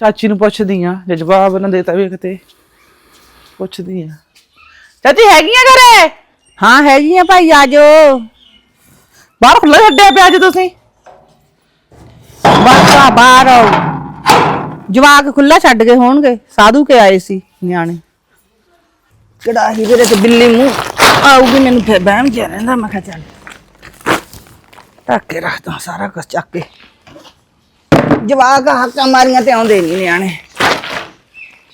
ਚਾਚੀ ਨੂੰ ਪੁੱਛਦੀ ਆ ਜੇ ਜਵਾਬ ਨਾ ਦੇਤਾ ਵੇਖ ਤੇ ਪੁੱਛਦੀ ਆ। ਚਾਚੀ ਹੈਗੀਆਂ ਘਰੇ? ਹਾਂ ਹੈਗੀਆਂ ਭਾਈ ਆਜੋ ਬਾਹਰ ਖੁੱਲਾ ਛੱਡਿਆ ਪਿਆ ਅੱਜ ਤੁਸੀਂ? ਬਾਕਾ ਬਾਹਰ ਆਓ। ਜਵਾਕ ਖੁੱਲਾ ਛੱਡ ਕੇ ਹੋਣਗੇ ਸਾਧੂ ਕੇ ਆਏ ਸੀ ਨਿਆਣੇ। ਕੜਾਹੀ ਵੀਰੇ ਤੇ ਬਿੱਲੀ ਮੂੰਹ ਆਊਗੀ ਮੈਨੂੰ ਫੇਰ ਬਹਿਮ ਜਿਹਾ ਰਹਿੰਦਾ ਮੈਂ ਕਿਹਾ ਚੱਲ। ਢੱਕ ਕੇ ਰੱਖਦਾ ਸਾਰਾ ਕੁਝ ਚੱਕ ਕੇ। ਜਵਾਕ ਹੱਕਾਂ ਮਾਰੀਆਂ ਤੇ ਆਉਂਦੇ ਨਹੀਂ ਨਿਆਣੇ।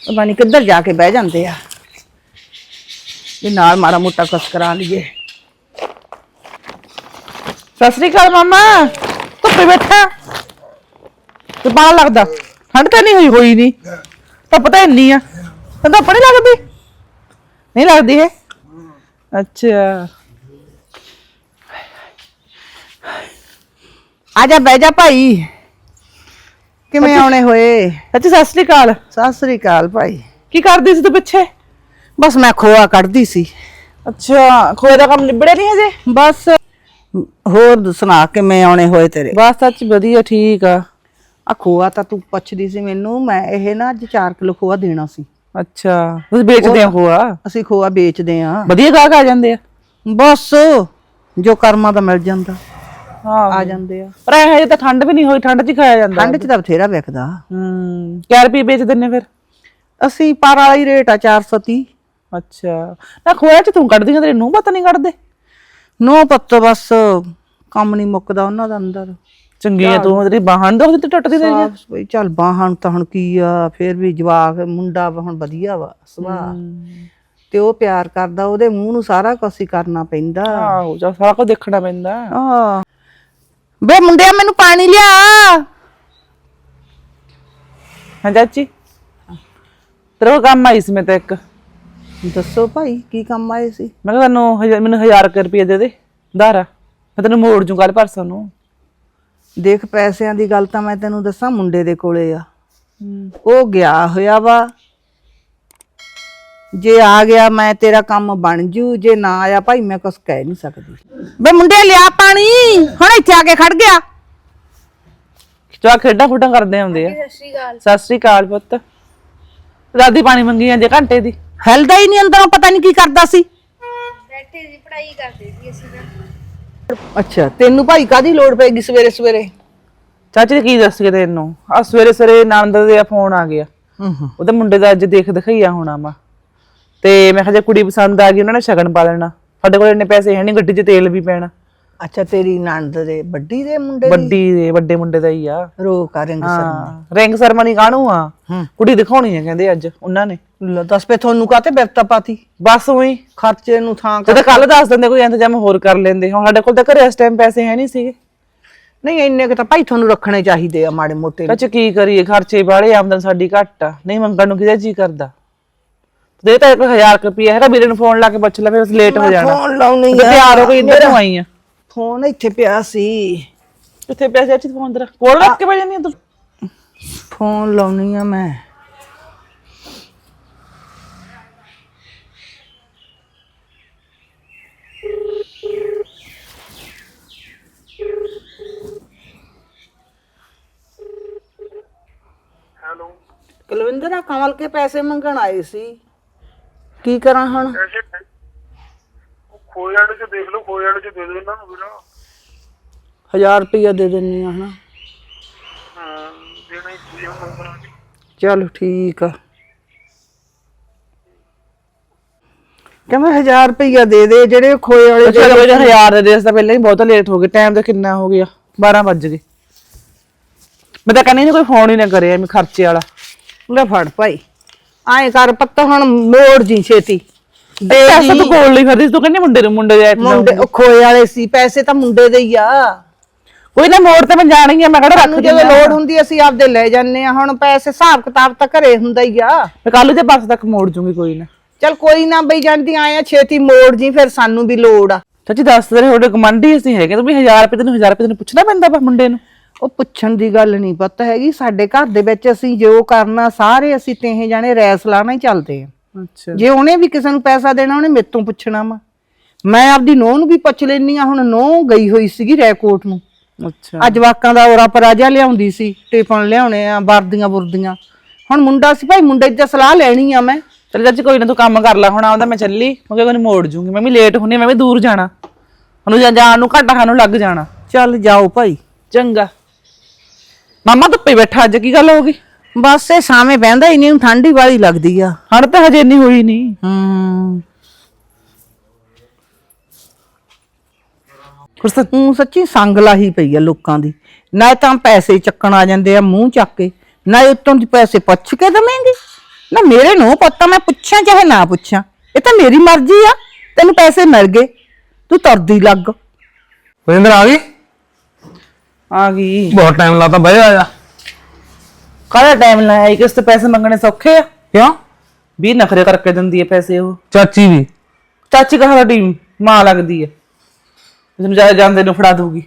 ਪਤਾ ਨਹੀਂ ਕਿੱਧਰ ਜਾ ਕੇ ਬਹਿ ਜਾਂਦੇ ਆ। ਇਹ ਨਾਲ ਮਾੜਾ ਮੋਟਾ ਕੁਛ ਕਰਾ ਲਈਏ। ਸਤਿ ਸ੍ਰੀ ਅਕਾਲ ਮਾਮਾ, ਧੁੱਪੇ ਬੈਠਾ? ਤੇ ਬਾਹਰ ਲੱਗਦਾ, ਠੰਡ ਤਾਂ ਨਹੀਂ ਹੋਈ ਹੋਈ ਨਹੀਂ ਤਾਂ ਇੰਨੀ ਆ। ਤਾਂ ਧੁੱਪ ਨਹੀਂ ਲੱਗਦੀ? ਨਹੀਂ ਲੱਗਦੀ ਹੈ ਅੱਛਾ। ਆ ਜਾ, ਬਹਿ ਜਾ ਭਾਈ। ਕਿਵੇਂ ਆਉਣੇ ਹੋਏ? ਚਾਚੀ ਸਤਿ ਸ੍ਰੀ ਅਕਾਲ। ਸਤਿ ਸ੍ਰੀ ਅਕਾਲ ਭਾਈ। ਕੀ ਕਰਦੀ ਸੀ ਤੂੰ ਪਿੱਛੇ? ਬਸ ਮੈਂ ਖੋਆ ਕੱਢਦੀ ਸੀ। ਅੱਛਾ ਖੋਏ ਦਾ ਕੰਮ ਨਿਬੜਿਆ ਨਹੀਂ ਹਜੇ? ਬਸ ਹੋਰ ਸੁਣਾ ਕਿਵੇਂ ਆਉਣੇ ਹੋਏ ਤੇਰੇ? ਬਸ ਸੱਚ ਵਧੀਆ ਠੀਕ ਆ। ਆ ਖੋਆ ਤਾਂ ਤੂੰ ਪੁੱਛਦੀ ਸੀ ਮੈਨੂੰ ਮੈਂ ਇਹ ਨਾ ਅੱਜ 4 ਕਿਲੋ ਖੋਆ ਦੇਣਾ ਸੀ। ਅੱਛਾ ਤੁਸੀਂ ਵੇਚਦੇ ਆ ਖੋਆ? ਅਸੀਂ ਖੋਆ ਵੇਚਦੇ ਆ ਵਧੀਆ ਗਾਹਕ ਆ ਜਾਂਦੇ ਆ। ਬਸ ਜੋ ਕਰਮਾਂ ਦਾ ਮਿਲ ਜਾਂਦਾ। ਆ ਜਾਂਦੇ ਆ। ਪਰ ਇਹ ਹਜੇ ਤਾਂ ਠੰਡ ਵੀ ਨਹੀਂ ਹੋਈ ਠੰਡ 'ਚ ਹੀ ਖਾਇਆ ਜਾਂਦਾ। ਠੰਡ 'ਚ ਤਾਂ ਬਥੇਰਾ ਵਿਕਦਾ। ਹੂੰ ਕਿਆ ਰੁਪਏ ਵੇਚਦੇ ਨੇ ਫਿਰ? ਅਸੀਂ ਪਰ ਵਾਲਾ ਹੀ ਰੇਟ ਆ 430 ਅੱਛਾ। ਨਾ ਖੋਇਆ 'ਚ ਤੂੰ ਕੱਢਦੀ ਆ ਤੇਰੇ ਨੂੰ ਪਤਾ ਨਹੀਂ ਕੱਢਦੇ? ਨੋ ਪੁੱਤ ਬਸ ਕੰਮ ਨਹੀਂ ਮੁੱਕਦਾ ਉਹਨਾਂ ਦਾ ਅੰਦਰ। ਚੰਗੀ ਆ ਤੂੰ ਤੇਰੀ ਬਾਹਾਂ ਦੁਖਦੀ ਤੇ ਟੁੱਟਦੀ ਤੇਰੀ ਸਾਫ਼ ਸਫ਼ਾਈ ਚੱਲ ਬਾਹਾਂ ਨੂੰ ਤਾਂ ਹੁਣ ਕੀ ਆ ਫੇਰ ਵੀ ਜਵਾਕ ਮੁੰਡਾ ਵਾ ਹੁਣ ਵਧੀਆ ਵਾ ਸੁਭਾਅ। ਤੇ ਉਹ ਪਿਆਰ ਕਰਦਾ ਉਹਦੇ ਮੂੰਹ ਨੂੰ ਸਾਰਾ ਕੁਝ ਹੀ ਕਰਨਾ ਪੈਂਦਾ। ਆਹੋ ਜਾ ਸਾਰਾ ਕੁਝ ਦੇਖਣਾ ਪੈਂਦਾ। ਆ ਬੇ ਮੁੰਡਿਆ ਮੈਨੂੰ ਪਾਣੀ ਲਿਆ। ਹਾਂ ਚਾਚੀ। ਤੇਰੇ ਕੋਲ ਕੰਮ ਆਈ ਸੀ ਮੈਂ ਤਾਂ ਇੱਕ। ਦੱਸੋ ਭਾਈ ਕੀ ਕੰਮ ਆਏ ਸੀ? ਮੈਂ ਕਿਹਾ ਤੈਨੂੰ ਹਜ਼ਾਰ- ਮੈਨੂੰ 1000 ਰੁਪਏ ਦੇ ਦੇ ਧਾਰਾ। ਮੈਂ ਤੈਨੂੰ ਮੋੜ ਜੂ ਕੱਲ ਪਰਸੋਂ ਨੂੰ। ਦੇਖ ਪੈਸਿਆਂ ਦੀ ਗੱਲ ਤਾਂ ਮੈਂ ਤੈਨੂੰ ਦੱਸਾਂ ਮੁੰਡੇ ਦੇ ਕੋਲੇ ਆ। ਉਹ ਗਿਆ ਹੋਇਆ ਵਾ। ਜੇ ਆ ਗਿਆ ਮੈਂ ਤੇਰਾ ਕੰਮ ਬਣ ਜੂ ਜੇ ਨਾ ਆਇਆ ਭਾਈ ਮੈਂ ਕੁਛ ਕਹਿ ਨਹੀਂ ਸਕਦੀ। ਬੇ ਮੁੰਡੇ ਲਿਆ ਪਾਣੀ ਹੁਣ ਇੱਥੇ ਆ ਕੇ ਖੜ ਗਿਆ। ਜਵਾ ਖੇਡਾਂ ਖੁੱਡਾਂ ਕਰਦੇ ਹੁੰਦੇ ਆ। ਸਤਿ ਸ਼੍ਰੀ ਅਕਾਲ। ਸਤਿ ਸ਼੍ਰੀ ਅਕਾਲ ਪੁੱਤ। ਦਾਦੀ ਪਾਣੀ ਮੰਗੀ ਜਾਂਦੇ ਘੰਟੇ ਦੀ। ਹਿਲਦਾ ਹੀ ਨਹੀਂ ਅੰਦਰੋਂ ਪਤਾ ਨਹੀਂ ਕੀ ਕਰਦਾ ਸੀ। ਬੈਠੇ ਜੀ ਪੜ੍ਹਾਈ ਕਰਦੇ ਸੀ ਅਸੀਂ ਤਾਂ। ਅੱਛਾ ਤੈਨੂੰ ਭਾਈ ਕਾਦੀ ਲੋੜ ਪੈਗੀ ਸਵੇਰੇ ਸਵੇਰੇ? ਚਾਚੀ ਕੀ ਦੱਸ ਕੇ ਤੈਨੂੰ? ਆ ਸਵੇਰੇ ਸਵੇਰੇ ਨੰਦ ਦੇ ਫੋਨ ਆ ਗਿਆ। ਹੂੰ ਉਹਦੇ ਮੁੰਡੇ ਦਾ ਅੱਜ ਦੇਖ ਦਿਖਾਈਆ ਹੋਣਾ ਵਾ। ਤੇ ਮੈਂ ਕਿਹਾ ਜੇ ਕੁੜੀ ਪਸੰਦ ਆ ਗਈ ਉਹਨਾਂ ਨੇ ਸ਼ਗਨ ਪਾ ਲੈਣਾ। ਸਾਡੇ ਕੋਲ ਇੰਨੇ ਪੈਸੇ ਹੈ ਨਹੀਂ ਗੱਡੀ 'ਚ ਤੇਲ ਵੀ ਪੈਣਾ। ਅੱਛਾ ਤੇਰੀ ਨਣਦ ਦੇ ਵੱਡੀ ਦੇ ਮੁੰਡੇ ਦੀ? ਵੱਡੀ ਦੇ ਵੱਡੇ ਮੁੰਡੇ ਦਾ ਹੀ ਆ। ਰੋਕ ਆ ਰਿੰਗ ਸਰ ਹਾਂ ਰਿੰਗ ਸਰਮਨੀ ਕਾਹਨੂੰ ਆ? ਹੂੰ। ਕੁੜੀ ਦਿਖਾਉਣੀ ਹੈ ਕਹਿੰਦੇ ਅੱਜ ਉਹਨਾਂ ਨੇ। ਲੈ ਦੱਸ ਪੇ ਤੁਹਾਨੂੰ ਕਾਤੇ ਬਿਪਤਾ ਪਾਤੀ? ਬਸ ਉਹੀ। ਖਰਚੇ ਨੂੰ ਥਾਂ ਕਰ ਜਦੋਂ ਕੱਲ ਦੱਸ ਦਿੰਦੇ ਕੋਈ ਇੰਤਜ਼ਾਮ ਹੋਰ ਕਰ ਲੈਂਦੇ। ਹੁਣ ਸਾਡੇ ਕੋਲ ਤਾਂ ਘਰੇ ਇਸ ਟਾਈਮ ਪੈਸੇ ਹੈ ਨਹੀਂ ਸੀਗੇ। ਨਹੀਂ ਇੰਨੇ ਕੁ ਤਾਂ ਭਾਈ ਤੁਹਾਨੂੰ ਰੱਖਣੇ ਚਾਹੀਦੇ ਆ ਮਾੜੇ ਮੋਟੇ। ਕੱਚ ਕੀ ਕਰੀਏ? ਖਰਚੇ ਬਾੜੇ ਆਮਦਨ ਸਾਡੀ ਘੱਟ ਆ। ਨਹੀਂ ਮੰਗਣ ਨੂੰ ਕਿਹਦਾ ਜੀ ਕਰਦਾ? ਦੇ ਤਾਂ 1000 ਰੁਪਏ ਹੈਗਾ ਵੀਰੇ ਨੂੰ ਫੋਨ ਲਾ ਕੇ ਪੁੱਛ ਲੈ ਫਿਰ ਲੇਟ ਹੋ ਜਾਣਾ। ਫੋਨ ਲਾਉਣੀ ਤੇ ਆ ਤਿਆਰ ਹੋ ਗਈ ਇੰਦਰ ਨੂੰ ਆਈ ਆ। ਫੋਨ ਇੱਥੇ ਪਿਆ ਸੀ। ਕਿੱਥੇ ਪਿਆ ਚਾਚੀ ਫੋਨ ਤੇਰਾ? ਕੋਲ ਰੱਖ ਕੇ ਬੈ ਜਾਂਦੀ ਤੂੰ। ਫੋਨ ਲਾਉਣੀ ਆ ਮੈਂ। ਹੈਲੋ। ਕੁਲਵਿੰਦਰ ਆ ਕਮਲ ਕੇ ਪੈਸੇ ਮੰਗਣ ਆਏ ਸੀ। ਕੀ ਕਰਾਂ ਹੁਣ? ਐਸੇ ਖੋਏ ਵਾਲੇ ਚ ਦੇਖ ਲਓ ਖੋਏ ਵਾਲੇ ਚ ਦੇ ਦਿਓ ਇਹਨਾਂ ਨੂੰ ਵੀਰਾ। 1000 ਰੁਪਇਆ ਦੇ ਦਿੰਨੀ ਆ ਹਨਾ? ਹਾਂ ਦੇਣਾ ਹੀ ਸੀ ਚਲ ਠੀਕ ਆ। ਕਹਿੰਦਾ 1000 ਰੁਪਇਆ ਦੇ ਦੇ ਜਿਹੜੇ ਖੋਏ ਵਾਲੇ ਦੇ ਚਲੋ ਵਜੇ 1000 ਦੇ ਦੇ ਇਸ ਤਾਂ ਪਹਿਲਾਂ ਹੀ ਬਹੁਤ ਲੇਟ ਹੋ ਗਏ ਟਾਈਮ ਤਾਂ ਕਿੰਨਾ ਹੋ ਗਿਆ? 12 ਵੱਜ ਗਏ। ਮੈਂ ਤਾਂ ਕਹਿੰਦੀ ਨਹੀਂ ਕੋਈ ਫੋਨ ਹੀ ਨਾ ਕਰੇ ਐਵੇਂ ਖਰਚੇ ਵਾਲਾ। ਲੈ ਫੜ ਭਾਈ। ਐਂ ਕਰ ਪੱਤਾ ਹੁਣ ਮੋੜ ਜੀ ਛੇਤੀ। ਦੇ ਪੈਸੇ ਤੂੰ ਕੋਲ ਲਈ ਫਿਰਦੀ ਸੀ, ਤੂੰ ਕਹਿੰਦੀ ਮੁੰਡੇ ਨੂੰ ਮੁੰਡੇ ਦੇ ਮੁੰਡੇ ਉਹ ਖੋਏ ਵਾਲੇ ਸੀ ਪੈਸੇ ਤਾਂ ਮੁੰਡੇ ਦੇ ਹੀ ਆ। ਕੋਈ ਨਾ ਮੋੜ ਤੇ ਮੈਂ ਜਾਣੀ ਆ ਮੈਂ ਕਿਹੜਾ ਰੱਖ ਸਾਨੂੰ ਜਦੋਂ ਲੋੜ ਹੁੰਦੀ ਅਸੀਂ ਆਪਦੇ ਲੈ ਜਾਂਦੇ ਆ। ਹੁਣ ਪੈਸੇ ਹਿਸਾਬ ਕਿਤਾਬ ਤਾਂ ਘਰੇ ਹੁੰਦਾ ਹੀ ਆ। ਮੈਂ ਕੱਲ ਦੇ ਪਾਸ ਤੱਕ ਮੋੜ ਜੂੰਗੀ ਕੋਈ ਨਾ। ਚਲ ਕੋਈ ਨਾ ਬਈ ਜਾਂਦੀ ਆਏ ਆ ਛੇਤੀ ਮੋੜ ਜੀ ਫਿਰ ਸਾਨੂੰ ਵੀ ਲੋੜ ਆ। ਚਾਚੀ ਦੱਸ ਤੇਰੇ ਤੁਹਾਡੇ ਕਮਾਂਡੀ ਅਸੀਂ ਹੈਗੇ ਤੂੰ ਵੀ 1000 ਰੁਪਏ ਤੈਨੂੰ 1000 ਰੁਪਏ ਤੈਨੂੰ ਪੁੱਛਣਾ ਪੈਂਦਾ ਵਾ ਮੁੰਡੇ ਨੂੰ। ਉਹ ਪੁੱਛਣ ਦੀ ਗੱਲ ਨਹੀਂ ਪਤਾ ਹੈਗੀ ਸਾਡੇ ਘਰ ਦੇ ਵਿੱਚ ਅਸੀਂ ਜੋ ਕਰਨਾ ਸਾਰੇ ਅਸੀਂ ਤੇਹੇ ਜਾਣੇ ਰੈਸ ਲਾਣਾ ਹੀ ਚੱਲਦੇ ਆ। ਅੱਛਾ। ਜੇ ਉਹਨੇ ਵੀ ਕਿਸੇ ਨੂੰ ਪੈਸਾ ਦੇਣਾ ਉਹਨੇ ਮੇਰੇ ਤੋਂ ਪੁੱਛਣਾ ਵਾ। ਮੈਂ ਆਪਦੀ ਨੂੰਹ ਨੂੰ ਵੀ ਪੁੱਛ ਲੈਣੀ ਆ ਹੁਣ ਨੂੰਹ ਗਈ ਹੋਈ ਸੀਗੀ ਰੈਕੋਟ ਨੂੰ। ਅੱਛਾ। ਅੱਜ ਵਾਕਾਂ ਦਾ ਔਰਾ ਪਰਾਜਾ ਲਿਆਉਂਦੀ ਸੀ ਟਿਫਨ ਲਿਆਉਣੇ ਆ ਵਰਦੀਆਂ ਬੁਰਦੀਆਂ। ਹੁਣ ਮੁੰਡਾ ਸੀ ਭਾਈ ਮੁੰਡੇ ਦੀ ਤਾਂ ਸਲਾਹ ਲੈਣੀ ਆ ਮੈਂ। ਚਲ ਚਾਚੀ ਕੋਈ ਨਾ ਤੂੰ ਕੰਮ ਕਰ ਲੈ ਹੁਣ ਆਉਂਦਾ ਮੈਂ ਚੱਲੀ ਮੈਂ ਕਿਹਾ ਕੋਈ ਮੋੜ ਜੂੰਗੀ ਮੈਂ ਵੀ ਲੇਟ ਹੁੰਨੀ ਮੈਂ ਵੀ ਦੂਰ ਜਾਣਾ। ਉਹਨੂੰ ਜਾਂ ਜਾਣ ਨੂੰ ਘਾਟਾ ਖਾਣ ਨੂੰ ਲੱਗ ਜਾਣਾ। ਚੱਲ ਜਾਓ ਭਾਈ। ਚੰਗਾ। ਮਾਮਾ ਧੁੱਪੇ ਬੈਠਾ ਅੱਜ ਕੀ ਗੱਲ ਹੋ ਗਈ? ਬਸ ਇਹ ਸਾਵੇਂ ਬਹਿੰਦਾ ਹੀ ਨਹੀਂ ਹੁਣ ਠੰਡੀ ਵਾਲੀ ਲੱਗਦੀ ਆ। ਹਣ ਤਾਂ ਹਜੇ ਨਹੀਂ ਹੋਈ ਨਹੀਂ। ਹੂੰ। ਫੁਰਸਤ ਤੂੰ ਸੱਚੀ ਸੰਗ ਲਾਹੀ ਪਈ ਆ ਲੋਕਾਂ ਦੀ। ਨਾ ਤਾਂ ਪੈਸੇ ਚੱਕਣ ਆ ਜਾਂਦੇ ਆ ਮੂੰਹ ਚੱਕ ਕੇ ਨਾ ਉਤੋਂ ਦੀ ਪੈਸੇ ਪੁੱਛ ਕੇ ਦਵੇਂਗੀ। ਨਾ ਮੇਰੇ ਨੂੰ ਪਤਾ ਮੈਂ ਪੁੱਛਾਂ ਚਾਹੇ ਨਾ ਪੁੱਛਾਂ। ਇਹ ਤਾਂ ਮੇਰੀ ਮਰਜ਼ੀ ਆ ਤੈਨੂੰ ਪੈਸੇ ਮਿਲ ਗਏ ਤੂੰ ਤੁਰਦੀ ਲੱਗ। ਵਰਿੰਦਰ ਆ ਗਈ? ਆ ਗਈ। ਬਹੁਤ ਟਾਈਮ ਲਾਤਾ ਬਹਿ ਆ ਜਾ ਕਾਹਦਾ ਟਾਈਮ ਲਾਇਆ ਕਿਸ ਤੇ ਪੈਸੇ ਮੰਗਣੇ ਸੌਖੇ ਆ। ਕਿਉਂ? ਵੀ ਨਖਰੇ ਕਰਕੇ ਦਿੰਦੀ ਹੈ ਪੈਸੇ ਉਹ। ਚਾਚੀ ਵੀ। ਚਾਚੀ ਕਹਾ ਸਾਡੀ ਮਾਂ ਲੱਗਦੀ ਹੈ ਤੈਨੂੰ ਜਾ ਜਾਂਦੇ ਨੂੰ ਫੜਾ ਦੂਗੀ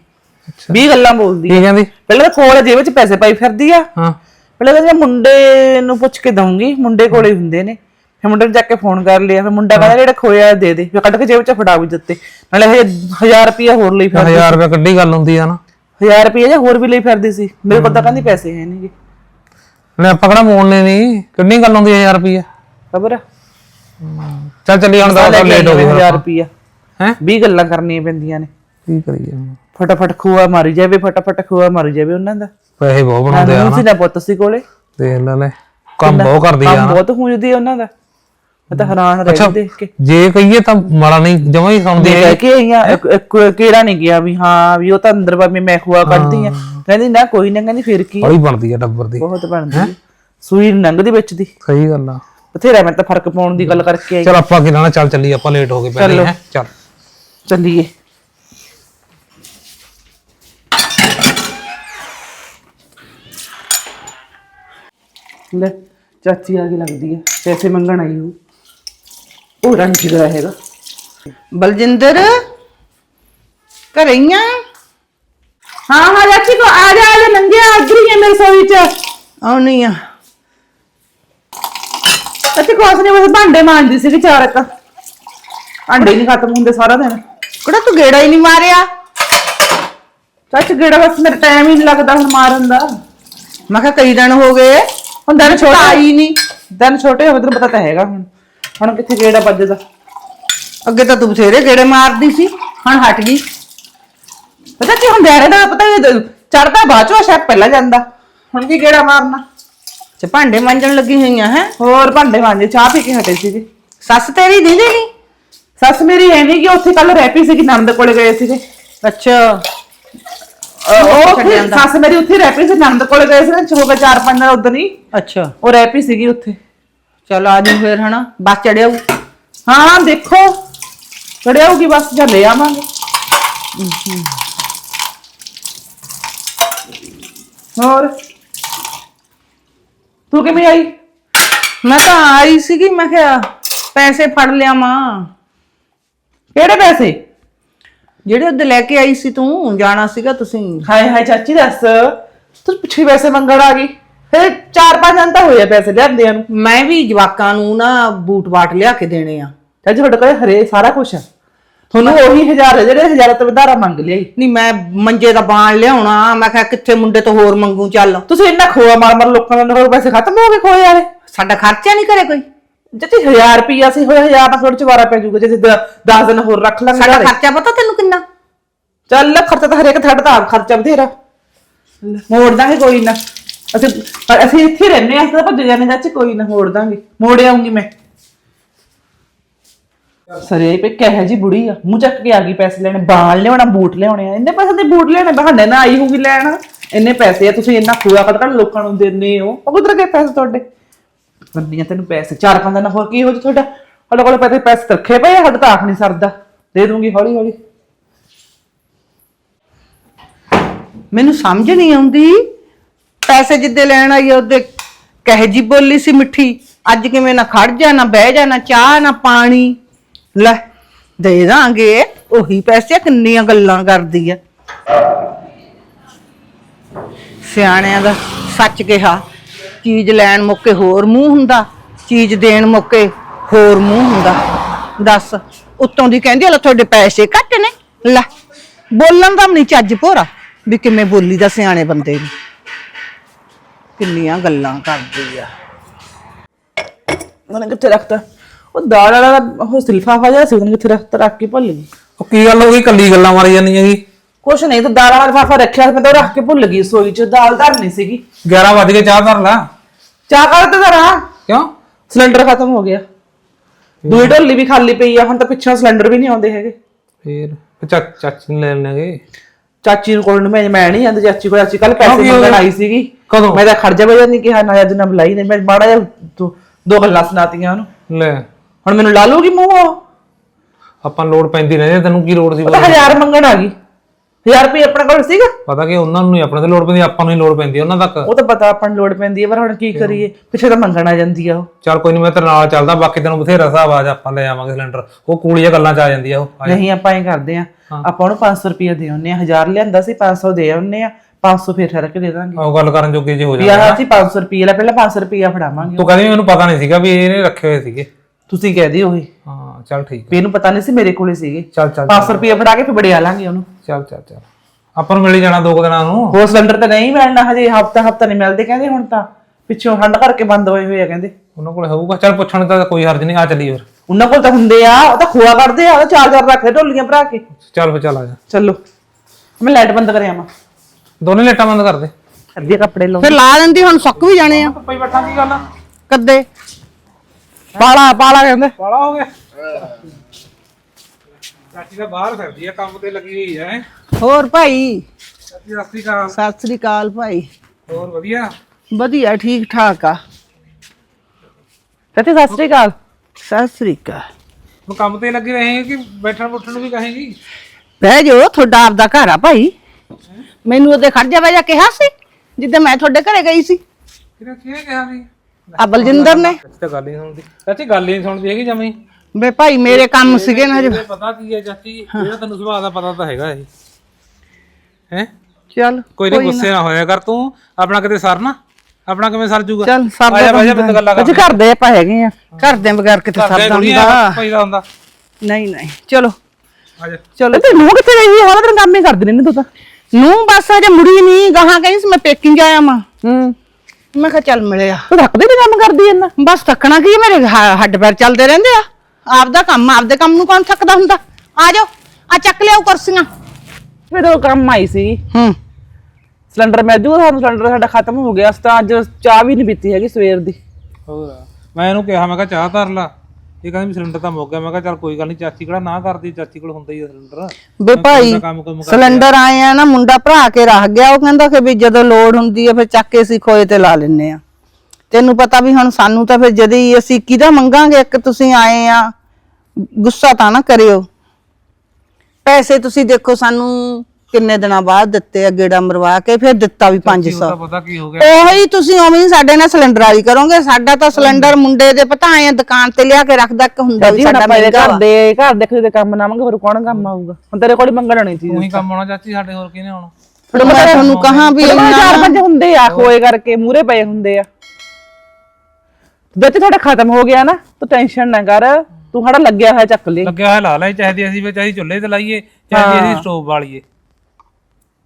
20 ਗੱਲਾਂ ਬੋਲਦੀ ਕੀ ਕਹਿੰਦੀ? ਪਹਿਲਾਂ ਤਾਂ ਕੋਲ ਜੇਬ ਵਿੱਚ ਪੈਸੇ ਪਾਈ ਫਿਰਦੀ ਆ। ਹਾਂ। ਪਹਿਲਾਂ ਤਾਂ ਮੈਂ ਮੁੰਡੇ ਨੂੰ ਪੁੱਛ ਕੇ ਦਊਂਗੀ ਮੁੰਡੇ ਕੋਲੇ ਹੀ ਹੁੰਦੇ ਨੇ। ਫਿਰ ਮੁੰਡੇ ਨੂੰ ਚੱਕ ਕੇ ਫੋਨ ਕਰ ਲਿਆ ਫਿਰ ਮੁੰਡਾ ਕਹਿੰਦਾ ਜਿਹੜਾ ਖੋਇਆ ਦੇ ਦੇ। ਫਿਰ ਕੱਢ ਕੇ ਜੇਬ ਚ ਫੜਾ ਵੀ ਦਿੱਤੇ ਨਾਲੇ ਹਜੇ 1000 ਰੁਪਇਆ ਹੋਰ ਲਈ ਫਿਰਦੀ। 1000 ਰੁਪਏ ਕੱਢੀ ਗੱਲ ਹੁੰਦੀ ਆ ਨਾ। 1000 ਰੁਪਇਆ ਜਾਂ ਹੋਰ ਵੀ ਲਈ ਫਿਰਦੀ ਸੀ। ਮੇਰੇ ਕੋਲ ਤਾਂ ਕਹਿੰਦੀ ਪੈਸੇ ਹੈ ਨਹੀਂਗੇ ਲੈ ਆਪਾਂ ਕਿਹੜਾ ਮੋੜਨੇ ਨਹੀਂ ਕਿੰਨੀ ਗੱਲ ਹੁੰਦੀ ਆ 1000 ਰੁਪਏ ਖਬਰ? ਆ ਚੱਲ ਚੱਲੀ ਹੁਣ ਦਾ ਲੇਟ ਹੋ ਗਈ 1000 ਰੁਪਇਆ ਹੈ? 20 ਗੱਲਾਂ ਕਰਨੀਆਂ ਪੈਂਦੀਆਂ ਨੇ। ਕੀ ਕਰੀਏ ਹੁਣ? ਫਟਾਫਟ ਖੂਆ ਮਾਰੀ ਜਾਵੇ ਫਟਾਫਟ ਖੂਆ ਮਾਰੀ ਜਾਵੇ ਉਹਨਾਂ ਦਾ। ਪੈਸੇ ਬਹੁਤ ਬਣਾਉਂਦੇ ਆ ਹਾਂ ਸੀ ਨਾ ਪੁੱਤ ਸੀ ਕੋਲੇ। ਦੇਖ ਲੈ ਲੈ ਕੰਮ ਬਹੁਤ ਕਰਦੀ ਆ ਕੰਮ ਬਹੁਤ ਹੁੰਜਦੀ ਉਹਨਾਂ ਦਾ। ਮੈਂ ਤਾਂ ਹੈਰਾਨ ਰਹਿ ਗਈ ਦੇਖ ਕੇ। ਜੇ ਕਹੀਏ ਤਾਂ ਮਾੜਾ ਨਹੀਂ ਜਮਾਂ ਹੀ ਸੁਣਦੀ ਕਹਿ ਕੇ ਆਈਆਂ ਇੱਕ- ਇੱਕ ਕਿਹੜਾ ਨਹੀਂ ਗਿਆ ਵੀ ਹਾਂ ਵੀ ਉਹ ਤਾਂ ਅੰਦਰ ਬਾਮੀ ਮੈਂ ਖੂਆ ਕੱਢਦੀ ਆ। ਕਹਿੰਦੀ ਨਾ ਕੋਈ ਨਾ ਕਹਿੰਦੀ ਫਿਰ ਕੀ? ਬੜੀ ਬਣਦੀ ਆ ਟੱਬਰ ਦੀ। ਬਹੁਤ ਬਣਦੀ ਆ। ਸੂਈ ਲੰਘਦੀ ਵਿੱਚ ਦੀ। ਸਹੀ ਗੱਲ ਆ। ਬਥੇਰਾ ਮੈਂ ਤਾਂ ਫ਼ਰਕ ਪਾਉਣ ਦੀ ਗੱਲ ਕਰਕੇ ਆਈ। ਚਲ ਆਪਾਂ ਕੀ ਲੈਣਾ? ਚੱਲ ਚੱਲੀ ਆਪਾਂ ਲੇਟ ਹੋ ਗਏ ਪਹਿਲੇ ਹੈ? ਚੱਲ। ਚੱਲੀਏ। ਲੈ ਚਾਚੀ ਆ ਕੇ ਲੱਗਦੀ ਆ। ਪੈਸੇ ਮੰਗਣ ਆਈ ਉਹ। ਉਹ ਰੰਗ ਜਿਹੜਾ ਹੈਗਾ? ਬਲਜਿੰਦਰ ਘਰੇ ਹੀ ਹਾਂ ਚਾਚੀ ਕੋ ਆ ਜਾ ਆ ਜਾ ਨੰਗਿਆ ਉਧਰ ਹੀ ਮੇਰੇ ਸੋਈ ਚ। ਆਉਣੀ ਆ। ਚਾਚੀ ਕੋਸ ਨੇ ਬਸ ਭਾਂਡੇ ਮਾਂਜਦੀ ਸੀ ਚਾਰ ਕ ਭਾਂਡੇ ਨਹੀਂ ਖਤਮ ਹੁੰਦੇ ਸਾਰਾ ਦਿਨ। ਕਿਹੜਾ ਤੂੰ ਗੇੜਾ ਹੀ ਨਹੀਂ ਮਾਰਿਆ। ਚਾਚੀ ਗੇੜਾ ਬਸ ਮੇਰੇ ਟਾਈਮ ਹੀ ਨਹੀਂ ਲੱਗਦਾ ਹੁਣ ਮਾਰਨ ਦਾ। ਮੈਂ ਕਿਹਾ ਕਈ ਦਿਨ ਹੋ ਗਏ ਹੁਣ ਦਿਨ ਛੋਟੇ ਆਈ ਨਹੀਂ ਦਿਨ ਛੋਟੇ ਹੋਵੇ ਤੈਨੂੰ ਪਤਾ ਤਾਂ ਹੈਗਾ ਹੁਣ। ਹੁਣ ਕਿੱਥੇ ਗੇੜਾ ਵੱਜਦਾ ਅੱਗੇ ਤਾਂ ਤੂੰ ਬਥੇਰੇ ਗੇੜੇ ਮਾਰਦੀ ਸੀ ਹੁਣ ਹਟ ਗਈ। ਪਤਾ ਕੀ ਹੁੰਦਾ ਯਾਰ ਇਹਦਾ ਪਤਾ ਚੜਦਾ ਬਾਅਦ ਚੋਂ ਸ਼ਾਇਦ ਪਹਿਲਾਂ ਜਾਂਦਾ। ਹੁਣ ਕੀ ਗੇੜਾ ਮਾਰਨਾ? ਤੇ ਭਾਂਡੇ ਮਾਂਜਣ ਲੱਗੀ ਹੋਈਆਂ ਹੈ? ਹੋਰ ਭਾਂਡੇ ਮਾਂਜੇ ਚਾਹ ਪੀ ਕੇ ਹਟੇ ਸੀਗੇ। ਸੱਸ ਤੇਰੀ ਨਹੀਂ ਦੇਣੀ ਸੱਸ ਮੇਰੀ ਐ ਨਹੀਂ ਕਿ ਉੱਥੇ ਕੱਲ ਰੈਪੀ ਸੀਗੀ ਨੰਦ ਕੋਲੇ ਗਏ ਸੀਗੇ। ਅੱਛਾ। ਉਹ ਉੱਥੇ। ਸੱਸ ਮੇਰੀ ਉੱਥੇ ਰੈਪੀ ਸੀ ਨੰਦ ਕੋਲੇ ਗਏ ਸੀ ਨਾ ਹੋ ਗਿਆ ਚਾਰ ਪੰਜ ਦਿਨ ਉਦੋਂ ਹੀ। ਅੱਛਾ। ਉਹ ਰੈਪੀ ਸੀਗੀ ਉੱਥੇ। ਚਲ ਆ ਜੀ ਫੇਰ ਹਨਾ ਬੱਸ ਚੜਿਆਉ ਹਾਂ ਦੇਖੋ ਚੜਿਆਉਗੀ ਬਸ ਜਾਂ ਲੈ ਆਵਾਂਗੇ ਹੋਰ ਤੂੰ ਕਿਵੇਂ ਆਈ ਮੈਂ ਤਾਂ ਆਈ ਸੀਗੀ ਮੈਂ ਕਿਹਾ ਪੈਸੇ ਫੜ ਲਿਆ ਮਾਂ ਕਿਹੜੇ ਪੈਸੇ ਜਿਹੜੇ ਉਹਦੇ ਲੈ ਕੇ ਆਈ ਸੀ ਤੂੰ ਜਾਣਾ ਸੀਗਾ ਤੁਸੀਂ ਹਾਏ ਹਾਏ ਚਾਚੀ ਦੱਸ ਤੂੰ ਪਿੱਛੇ ਪੈਸੇ ਮੰਗਣ ਆ ਗਈ ਫਿਰ ਚਾਰ ਪੰਜ ਦਿਨ ਤਾਂ ਹੋਏ ਆ ਪੈਸੇ ਲਿਆਂਦਿਆਂ ਨੂੰ। ਮੈਂ ਵੀ ਜਵਾਕਾਂ ਨੂੰ ਨਾ ਬੂਟ ਬਾਟ ਲਿਆ ਕੇ ਦੇਣੇ ਆ। ਚਾਚੀ ਤੁਹਾਡੇ ਕੋਲ ਹਰੇ ਸਾਰਾ ਕੁਝ ਆ। ਤੁਹਾਨੂੰ ਉਹੀ ਹਜ਼ਾਰ ਜਿਹੜੇ ਹਜ਼ਾਰ ਤੋਂ ਵਧਾਰਾ ਮੰਗ ਲਿਆਈ ਨਹੀਂ ਮੈਂ ਮੰਜੇ ਦਾ ਬਾਣ ਲਿਆਉਣਾ ਮੈਂ ਕਿਹਾ ਕਿੱਥੇ ਮੁੰਡੇ ਤੋਂ ਹੋਰ ਮੰਗੂ ਚੱਲ। ਤੁਸੀਂ ਇੰਨਾ ਖੋਆ ਮਾਰ ਮਾਰ ਲੋਕਾਂ ਦੇ ਕੋਲ ਪੈਸੇ ਖਤਮ ਹੋ ਗਏ ਖੋਏ ਵਾਲੇ। ਸਾਡਾ ਖਰਚਾ ਨਹੀਂ ਕਰੇ ਕੋਈ। ਜਿੱਥੇ 1000 ਰੁਪਿਆ ਸੀ ਹੋਇਆ ਹਜ਼ਾਰ ਨਾਲ ਥੋੜਾ ਚਵਾਰਾ ਪੈ ਜਾਊਗਾ ਜੇ 10 ਦਿਨ ਹੋਰ ਰੱਖ ਲਾਂਗੇ ਸਾਡਾ ਘਰੇ। ਖਰਚਾ ਪਤਾ ਤੈਨੂੰ ਕਿੰਨਾ? ਚੱਲ ਖਰਚਾ ਤਾਂ ਹਰੇਕ ਥੜ ਦਾ ਆਪ ਖਰਚਾ ਬਥੇਰਾ। ਮੋੜ ਦਾਂਗੇ ਕੋਈ ਨਾ। ਅਸੀਂ ਪਰ ਅਸੀਂ ਇੱਥੇ ਹੀ ਰਹਿੰਦੇ ਹਾਂ ਅਸੀਂ ਤਾਂ ਭੱਜ ਜਾਂਦੇ ਚਾਚੀ ਕੋਈ ਨਾ ਮੋੜ ਦਾਂਗੇ। ਮੋੜ ਆਉਂਗੀ ਮੈਂ। ਸਰੇ ਪੇ ਕਹਿ ਜੀ ਬੁੜੀ ਆ। ਮੂੰਹ ਚੱਕ ਕੇ ਆ ਗਈ ਪੈਸੇ ਲੈਣੇ ਬਾਲ ਲਿਆਉਣਾ ਬੂਟ ਲਿਆਉਣੇ ਆ। ਇੰਨੇ ਪੈਸੇ ਦੇ ਬੂਟ ਲਿਆਉਣੇ ਬਹਾਨੇ ਨਾ ਆਈ ਹੋਊਗੀ ਲੈਣ। ਇੰਨੇ ਪੈਸੇ ਆ ਤੁਸੀਂ ਇੰਨਾ ਖੂਆ ਕੱਢ ਕੱਢ ਲੋਕਾਂ ਨੂੰ ਦਿੰਦੇ ਹੋ। ਉਹ ਕਿੱਧਰ ਗਏ ਪੈਸੇ ਤੁਹਾਡੇ? ਬੰਦੀਆਂ ਤੈਨੂੰ ਪੈਸੇ ਚਾਰ ਪੰਜ ਦਿਨ ਹੋਰ ਕੀ ਹੋ ਜੀ ਤੁਹਾਡਾ? ਸਾਡੇ ਕੋਲ ਪੈਸੇ ਪੈਸੇ ਰੱਖੇ ਪਏ ਆ, ਸਾਡਾ ਤਾਂ ਆਖ ਨਹੀਂ ਸਰਦਾ। ਦੇ ਦੂੰਗੀ ਹੌਲੀ ਹੌਲੀ। ਮੈਨੂੰ ਸਮਝ ਨਹੀਂ ਆਉਂਦੀ। ਪੈਸੇ ਜਿੱਦੇ ਲੈਣ ਆਈ ਆ ਉਹਦੇ ਕਹੇ ਜੀ ਬੋਲੀ ਸੀ ਮਿੱਠੀ। ਅੱਜ ਕਿਵੇਂ ਨਾ ਖੜ ਜਾ, ਨਾ ਬਹਿ ਜਾ, ਨਾ ਚਾਹ, ਨਾ ਪਾਣੀ। ਲੈ, ਦੇ ਦਾਂਗੇ, ਉਹੀ ਪੈਸੇ ਕਿੰਨੀਆਂ ਗੱਲਾਂ ਕਰਦੀ ਆ। ਸਿਆਣਿਆਂ ਦਾ ਸੱਚ ਕਿਹਾ, ਚੀਜ਼ ਲੈਣ ਮੌਕੇ ਹੋਰ ਮੂੰਹ ਹੁੰਦਾ, ਚੀਜ਼ ਦੇਣ ਮੌਕੇ ਹੋਰ ਮੂੰਹ ਹੁੰਦਾ। ਦੱਸ, ਉੱਤੋਂ ਦੀ ਕਹਿੰਦੀ ਲੈ ਤੁਹਾਡੇ ਪੈਸੇ ਘੱਟ ਨੇ। ਲੈ, ਬੋਲਣ ਦਾ ਵੀ ਨਹੀਂ ਚੱਜ ਭੋਰਾ, ਵੀ ਕਿਵੇਂ ਬੋਲੀ ਦਾ ਸਿਆਣੇ ਬੰਦੇ ਨੂੰ। ਕਿੰਨੀਆਂ ਗੱਲਾਂ ਕਰਦੀ ਆ। ਪਤਾ ਨੀ ਕਿੱਥੇ ਰੱਖਤਾ? ਉਹ ਦਾਲ ਵਾਲਾ ਉਹ ਸਿਲਫਾਫਾ ਜਿਹਾ ਸੀ ਉਹਨੇ ਕਿੱਥੇ ਰੱਖਤਾ? ਰੱਖ ਕੇ ਭੁੱਲ ਗਈ। ਉਹ ਕੀ ਗੱਲ ਹੋ ਗਈ? ਕੱਲੀ ਗੱਲਾਂ ਮਾਰੀ ਜਾਂਦੀ ਹੈਗੀ ਕੁਛ ਨਹੀਂ ਤਾਂ ਦਾਲ ਵਾਲਾ ਲਿਫਾਫਾ ਰੱਖਿਆ ਸੀ, ਮੈਂ ਤਾਂ ਉਹ ਰੱਖ ਕੇ ਭੁੱਲ ਗਈ ਸੋਈ ਚ ਦਾਲ ਧਰਨੀ ਸੀਗੀ। 11 ਵਜ ਕੇ ਚਾਹ ਧਰ ਲਾ। ਚਾਹ ਕਰ ਤੇ ਧਰਾਂ? ਕਿਉਂ? ਸਿਲੰਡਰ ਖਤਮ ਹੋ ਗਿਆ। ਦੂਈ ਢੋਲੀ ਵੀ ਖਾਲੀ ਪਈ ਆ ਹੁਣ ਤਾਂ ਪਿੱਛੋਂ ਸਿਲੰਡਰ ਵੀ ਨਹੀਂ ਆਉਂਦੇ ਹੈਗੇ। ਫੇਰ ਫਿਰ ਚਾ- ਚਾਚੀ ਨੂੰ ਲੈ ਲੈਣਗੇ ਚਾਚੀ ਨੂੰ ਕੋਲ ਨੂੰ ਮੈਂ ਮੈਂ ਨਹੀਂ ਜਾਂਦੀ ਚਾਚੀ ਕੋਲ। ਚਾਚੀ ਕੱਲ ਪੈਸੇ ਹੋ ਮੰਗਣ? ਆਈ ਸੀਗੀ। ਕਦੋਂ? ਮੈਂ ਤਾਂ ਖਰਜਾ ਵਜਾ ਨਹੀਂ ਕਿਹਾ ਨਾ ਅੱਜ ਨਾ ਬੁਲਾਈ ਨਹੀਂ ਮੈਂ ਮਾੜਾ ਜਿਹਾ ਦੋ- ਗੱਲਾਂ ਸੁਣਾਤੀਆਂ ਉਹਨੂੰ। ਲੈ। ਹੁਣ ਮੈਨੂੰ ਲਾ ਲੂਗੀ ਮੂੰਹ ਆਪਾਂ ਲੋੜ ਪੈਂਦੀ ਰਹਿੰਦੀ ਤੈਨੂੰ ਕੀ ਲੋੜ ਸੀ ਉਹ ਤਾਂ ਹਜ਼ਾਰ ਮੰਗਣ ਆ ਗਈ। ਹਜ਼ਾਰ ਰੁਪਏ ਆਪਣੇ ਕੋਲ ਸੀਗਾ? ਪਤਾ ਕਿ ਉਹਨਾਂ ਨੂੰ ਨਹੀਂ ਆਪਣੇ ਤੇ ਲੋੜ ਪੈਂਦੀ ਆਪਾਂ ਨੂੰ ਹੀ ਲੋੜ ਪੈਂਦੀ ਉਹਨਾਂ ਤੱਕ। ਉਹ ਤਾਂ ਪਤਾ ਆਪਾਂ ਨੂੰ ਲੋੜ ਪੈਂਦੀ ਹੈ ਪਰ ਹੁਣ ਕੀ ਕਰੀਏ? ਪਿੱਛੇ ਤਾਂ ਮੰਗਣ ਆ ਜਾਂਦੀ ਆ ਉਹ। ਚੱਲ ਕੋਈ ਨਹੀਂ ਮੈਂ ਤੇਰੇ ਨਾਲ ਚੱਲਦਾ ਬਾਕੀ ਤੈਨੂੰ ਬਥੇਰਾ ਹਿਸਾਬ ਆ ਜਾ ਆਪਾਂ ਲੈ ਆਵਾਂਗੇ ਸਿਲੰਡਰ। ਉਹ ਕੂਲੀਆਂ ਗੱਲਾਂ ਚ ਆ ਜਾਂਦੀ ਆ ਉਹ। ਨਹੀਂ ਆਪਾਂ ਐਂ ਕਰਦੇ ਆ ਆਪਾਂ ਉਹਨੂੰ 500 ਰੁਪਏ ਦੇ ਆਉਨੇ ਆ 1000 ਲਿਆਂਦਾ ਸੀ 500 ਦੇ ਆਉਨੇ ਆ 500 ਫਿਰ ਠਹਿਰ ਕੇ ਦੇ ਦਾਂਗੇ। ਉਹ ਗੱਲ ਕਰਨ ਜੋਗੇ ਜੇ ਹੋ ਵੀ ਆਹ ਸੀ 500 ਰੁਪਏ ਲੈ ਪਹਿਲਾਂ 500 ਰੁਪਏ ਫੜਾਵਾਂਗੇ। ਤੂੰ ਕਹਿੰਦੀ ਮੈਨੂੰ ਪਤਾ ਨਹੀਂ ਸੀਗਾ ਵੀ ਇਹਨੇ ਰੱਖੇ ਹੋਏ ਸੀਗੇ। ਤੁਸੀਂ ਕਹਦੇ ਉਹੀ ਹਾਂ ਚੱਲ ਠੀਕ ਵੀ ਇਹਨੂੰ ਪਤਾ ਨਹੀਂ ਸੀ ਮੇਰੇ ਕੋਲੇ ਸੀਗੇ। ਚੱਲ ਚੱਲ 500 ਰੁਪਏ ਫੜਾ ਕੇ ਫਿਰ ਬੜਿਆ ਲਾਂਗੇ ਉਹਨੂੰ। ਚੱਲ ਚੱਲ ਚੱਲ। ਆਪਾਂ ਨੂੰ ਮਿਲ ਹੀ ਜਾਣਾ ਦੋ ਕੁ ਦਿਨਾਂ ਨੂੰ। ਹੋਰ ਸਿਲੰਡਰ ਤਾਂ ਨਹੀਂ ਮਿਲਣਾ ਹਜੇ ਹਫਤਾ ਹਫਤਾ ਨਹੀਂ ਮਿਲਦੇ ਕਹਿੰਦੇ ਹੁਣ ਤਾਂ। ਪਿੱਛੋਂ ਠੰਡ ਕਰਕੇ ਬੰਦ ਹੋਏ ਹੋਏ ਆ ਕਹਿੰਦੇ। ਉਹਨਾਂ ਕੋਲ ਹੋਊਗਾ। ਚੱਲ ਪੁੱਛਣ ਦਾ ਕੋਈ ਹਰਜ ਨਹੀਂ ਆ ਚੱਲੀ ਫਿਰ ਉਹਨਾਂ ਕੋਲ ਤਾਂ ਹੁੰਦੇ ਆ ਉਹ ਤਾਂ ਖੋਆ ਕੱਢਦੇ ਆ ਉਹ ਚਾਰ ਚਾਰ ਰੱਖਦੇ ਢੋਲੀਆਂ ਭਰਾ ਕੇ। ਚੱਲ ਫਿਰ ਚੱਲ ਆ ਜਾ। ਚੱਲੋ। ਮੈਂ ਲਾਈਟ ਬੰਦ ਕਰਿਆ ਮਾ ਦੋਨੇ ਲਾਈਟਾਂ ਬੰਦ ਕਰ ਦੇ। ਅੱਧੇ ਕੱਪੜੇ ਲਾਉ ਫਿਰ ਲਾ ਦਿੰਦੀ ਹੁਣ ਸੁੱਕ ਵੀ ਜਾਣੇ ਆ। ਪਈ ਬੈਠਾ ਕੀ ਗੱਲ ਕੱਦੇ। ਪਾਲਾ ਪਾਲਾ ਕਹਿੰਦੇ। ਵਾਲਾ ਹੋ ਗਿਆ। ਚਾਚੀ ਦਾ ਬਾਹਰ ਫਿਰਦੀ ਆ ਕੰਮ ਤੇ ਲੱਗੀ ਹੋਈ ਐ ਹੋਰ ਭਾਈ? ਚਾਚੀ ਸਸਤੀ ਕਾ ਸਤਿ ਸ੍ਰੀ ਅਕਾਲ ਭਾਈ। ਹੋਰ ਵਧੀਆ? ਵਧੀਆ ਠੀਕ ਠਾਕ ਆ ਸਤਿ ਸ੍ਰੀ ਅਕਾਲ। ਸਤਿ ਸ੍ਰੀ ਅਕਾਲ। ਹੁਣ ਕੰਮ ਤੇ ਲੱਗੀ ਰਹੇ ਕਿ ਬੈਠਣ ਬੁੱਠਣ ਨੂੰ ਵੀ ਕਹੇਗੀ ਬਹਿ ਜਾਓ ਤੁਹਾਡਾ ਆਪਦਾ ਘਰ ਆ ਭਾਈ। ਮੈਨੂੰ ਉਹਦੇ ਖੜ ਜਾ ਬਹਿ ਜਾ ਕਿਹਾ ਸੀ ਜਿੱਦਾਂ ਮੈਂ ਤੁਹਾਡੇ ਘਰੇ ਗਈ ਸੀ। ਕਿਹਨੇ ਕਿਹਨੇ ਕਿਹਾ ਸੀ? ਆ ਬਲਜਿੰਦਰ ਨੇ। ਤਾਂ ਗੱਲ ਨਹੀਂ ਸੁਣਦੀ। ਚਾਚੀ ਗੱਲ ਹੀ ਨਹੀਂ ਸੁਣਦੀ ਹੈਗੀ ਜਮੀ। ਵੇ ਭਾਈ ਮੇਰੇ ਕੰਮ ਸੀਗੇ ਨਾ ਹਜੇ ਪਤਾ ਕੀ ਹੈ ਚਾਚੀ? ਜਿਹੜਾ ਤੈਨੂੰ ਸੁਭਾਅ ਦਾ ਪਤਾ ਤਾਂ ਹੈਗਾ ਇਹ। ਹੈ? ਚੱਲ ਕੋਈ ਨਹੀਂ ਗੁੱਸੇ ਨਾ ਹੋਇਆ ਕਰ ਤੂੰ। ਆਪਣਾ ਕਿਤੇ ਸਰ ਨਾ। ਆਪਣਾ ਕਿਵੇਂ ਸਰ ਜੂਗਾ? ਚੱਲ ਸਰ ਆ ਜਾ ਬਹਿ ਜਾ ਬਿੰਦ ਗੱਲਾਂ ਕਰ ਅੱਛਾ ਘਰ ਦੇ ਆਪਾਂ ਹੈਗੇ ਆ। ਘਰ ਦੇ ਬਗੈਰ ਕਿਤੇ ਕਰਦੇ ਸਰਦਾ ਹੁੰਦਾ। ਪਈਦਾ ਹੁੰਦਾ। ਨਹੀਂ ਨਹੀਂ ਚਲੋ। ਆ ਜਾ ਚਲੋ। ਤੇ ਨੂੰ ਕਿੱਥੇ ਗਈ ਹੈ ਹਾਲਾ ਤੇਰਾ ਕੰਮ ਹੀ ਕਰਦੀ ਰਹਿੰਦੀ ਤੂੰ ਤਾਂ। ਨੂੰ ਬਸ ਹਜੇ ਮੁੜੀ ਨਹੀਂ ਗਾਹਾਂ ਕਹਿੰਦੀ ਸੀ ਮੈਂ ਪੇਕਿੰਗ ਜਾਇਆ ਮਾਂ ਹੂੰ। ਮੈਂ ਕਿਹਾ ਚੱਲ ਮਿਲਿਆ। ਤੂੰ ਰੱਖਦੇ ਨਹੀਂ ਕੰਮ ਕਰਦੀ ਇੰਨਾ? ਬਸ ਥੱਕਣਾ ਕੀ ਹੈ, ਮੇਰੇ ਹ- ਹੱਡ ਪੈਰ ਚੱਲਦੇ ਰਹਿੰਦੇ ਆ। ਆਪਦਾ ਕੰਮ ਆਪਦੇ ਕੰਮ ਨੂੰ ਕੌਣ ਥੱਕਦਾ ਹੁੰਦਾ? ਆ ਜਾਓ। ਆ ਚੱਕ ਲਿਆਓ ਕੁਰਸੀਆਂ। ਫਿਰ ਉਹ ਕੰਮ ਆਈ ਸੀ। ਹੂੰ। ਸਿਲੰਡਰ ਮਿਲ ਜੂਗਾ ਸਾਨੂੰ ਸਿਲੰਡਰ ਸਾਡਾ ਖਤਮ ਹੋ ਗਿਆ ਅਸੀਂ ਤਾਂ ਅੱਜ ਚਾਹ ਵੀ ਨਹੀਂ ਪੀਤੀ ਹੈਗੀ ਸਵੇਰ ਦੀ। ਹੋਰ? ਮੈਂ ਇਹਨੂੰ ਕਿਹਾ ਮੈਂ ਕਿਹਾ ਚਾਹ ਧਰ ਲਾ। ਇਹ ਕਹਿੰਦੀ ਵੀ ਸਿਲੰਡਰ ਤਾਂ ਮੁੱਕ ਗਿਆ ਮੈਂ ਕਿਹਾ ਚੱਲ ਕੋਈ ਗੱਲ ਨਹੀਂ ਚਾਚੀ ਕਿਹੜਾ ਨਾ ਕਰਦੀ ਚਾਚੀ ਕੋਲ ਹੁੰਦਾ ਹੀ ਆ ਸਿਲੰਡਰ। ਬੇ ਭਾਈ ਕੰਮ ਕੰਮ ਕਰ ਸਿਲੰਡਰ ਆਏ ਆ ਨਾ ਮੁੰਡਾ ਭਰਾ ਕੇ ਰੱਖ ਗਿਆ ਉਹ ਕਹਿੰਦਾ ਕਿ ਵੀ ਜਦੋਂ ਲੋੜ ਹੁੰਦੀ ਆ ਫਿਰ ਚੱਕ ਕੇ ਅਸੀਂ ਖੋਏ ਤੇ ਲਾ ਲੈਨੇ ਆ। ਤੈਨੂੰ ਪਤਾ ਵੀ ਹੁਣ ਸਾਨੂੰ ਤਾਂ ਫਿਰ ਜਦ ਹੀ ਅਸੀਂ ਕਿਹਦਾ ਮੰਗਾਂਗੇ ਇੱਕ ਤੁਸੀਂ ਆਏ ਆ ਗੁੱਸਾ ਤਾਂ ਨਾ ਕਰਿਓ। ਪੈਸੇ ਤੁਸੀਂ ਦੇਖੋ ਸਾਨੂੰ ਕਿੰਨੇ ਦਿਨਾਂ ਬਾਅਦ ਦਿੱਤੇ ਆ ਗੇੜਾ ਮਰਵਾ ਕੇ ਫਿਰ ਦਿੱਤਾ ਵੀ 500 ਤਾਂ ਪਤਾ ਕੀ ਹੋ ਗਿਆ? ਉਹੀ ਤੁਸੀਂ ਉਵੇਂ ਹੀ ਸਾਡੇ ਨਾਲ ਸਿਲੰਡਰ ਵਾਲੀ ਕਰੋਗੇ ਸਾਡਾ ਤਾਂ ਸਿਲੰਡਰ ਮੁੰਡੇ ਦੇ ਪਤਾ ਆਏ ਆ ਦੁਕਾਨ ਤੇ ਲਿਆ ਕੇ ਰੱਖਦਾ ਕਿ ਹੁੰਦਾ ਵੀ ਸਾਡਾ ਮਹਿੰਗਾ ਘਰ। ਦੇ ਘਰ ਦੇ ਕਿਸੇ ਦੇ ਕੰਮ ਨਾ ਮੰਗੇ ਫਿਰ ਕੌਣ ਕੰਮ ਆਊਗਾ? ਹੁਣ ਤੇਰੇ ਕੋਲ ਹੀ ਮੰਗਣ ਆਣੀ ਚੀਜ਼। ਤੂੰ ਹੀ ਕੰਮ ਆਉਣਾ ਚਾਚੀ ਸਾਡੇ ਹੋਰ ਕਿਹਨੇ ਆਉਣਾ? ਫਿਰ ਮੈਂ ਤੁਹਾਨੂੰ ਕਹਾਂ ਵੀ ਚਾਰ ਪੰਜ ਹੁੰਦੇ ਆ ਖੋਏ ਕਰਕੇ ਮੂਰੇ ਪਏ ਹੁੰਦੇ ਆ। ਜਦ ਤੇ ਤੁਹਾਡਾ ਖਤਮ ਹੋ ਗਿਆ ਨਾ ਤੂੰ ਟੈਨਸ਼ਨ ਨਾ ਕਰ ਤੂੰ ਸਾਡਾ ਲੱਗਿਆ ਹੋਇਆ ਚੱਕ ਲੈ। ਲੱਗਿਆ ਹੋਇਆ ਲਾ ਲੈ ਚਾਹੇ ਅਸੀਂ ਵਿੱਚ ਅਸੀਂ ਚੁੱਲ੍ਹੇ ਤੇ ਲਾਈਏ ਚਾਹੇ ਅਸੀਂ ਸਟੋਵ ਵਾਲੀਏ।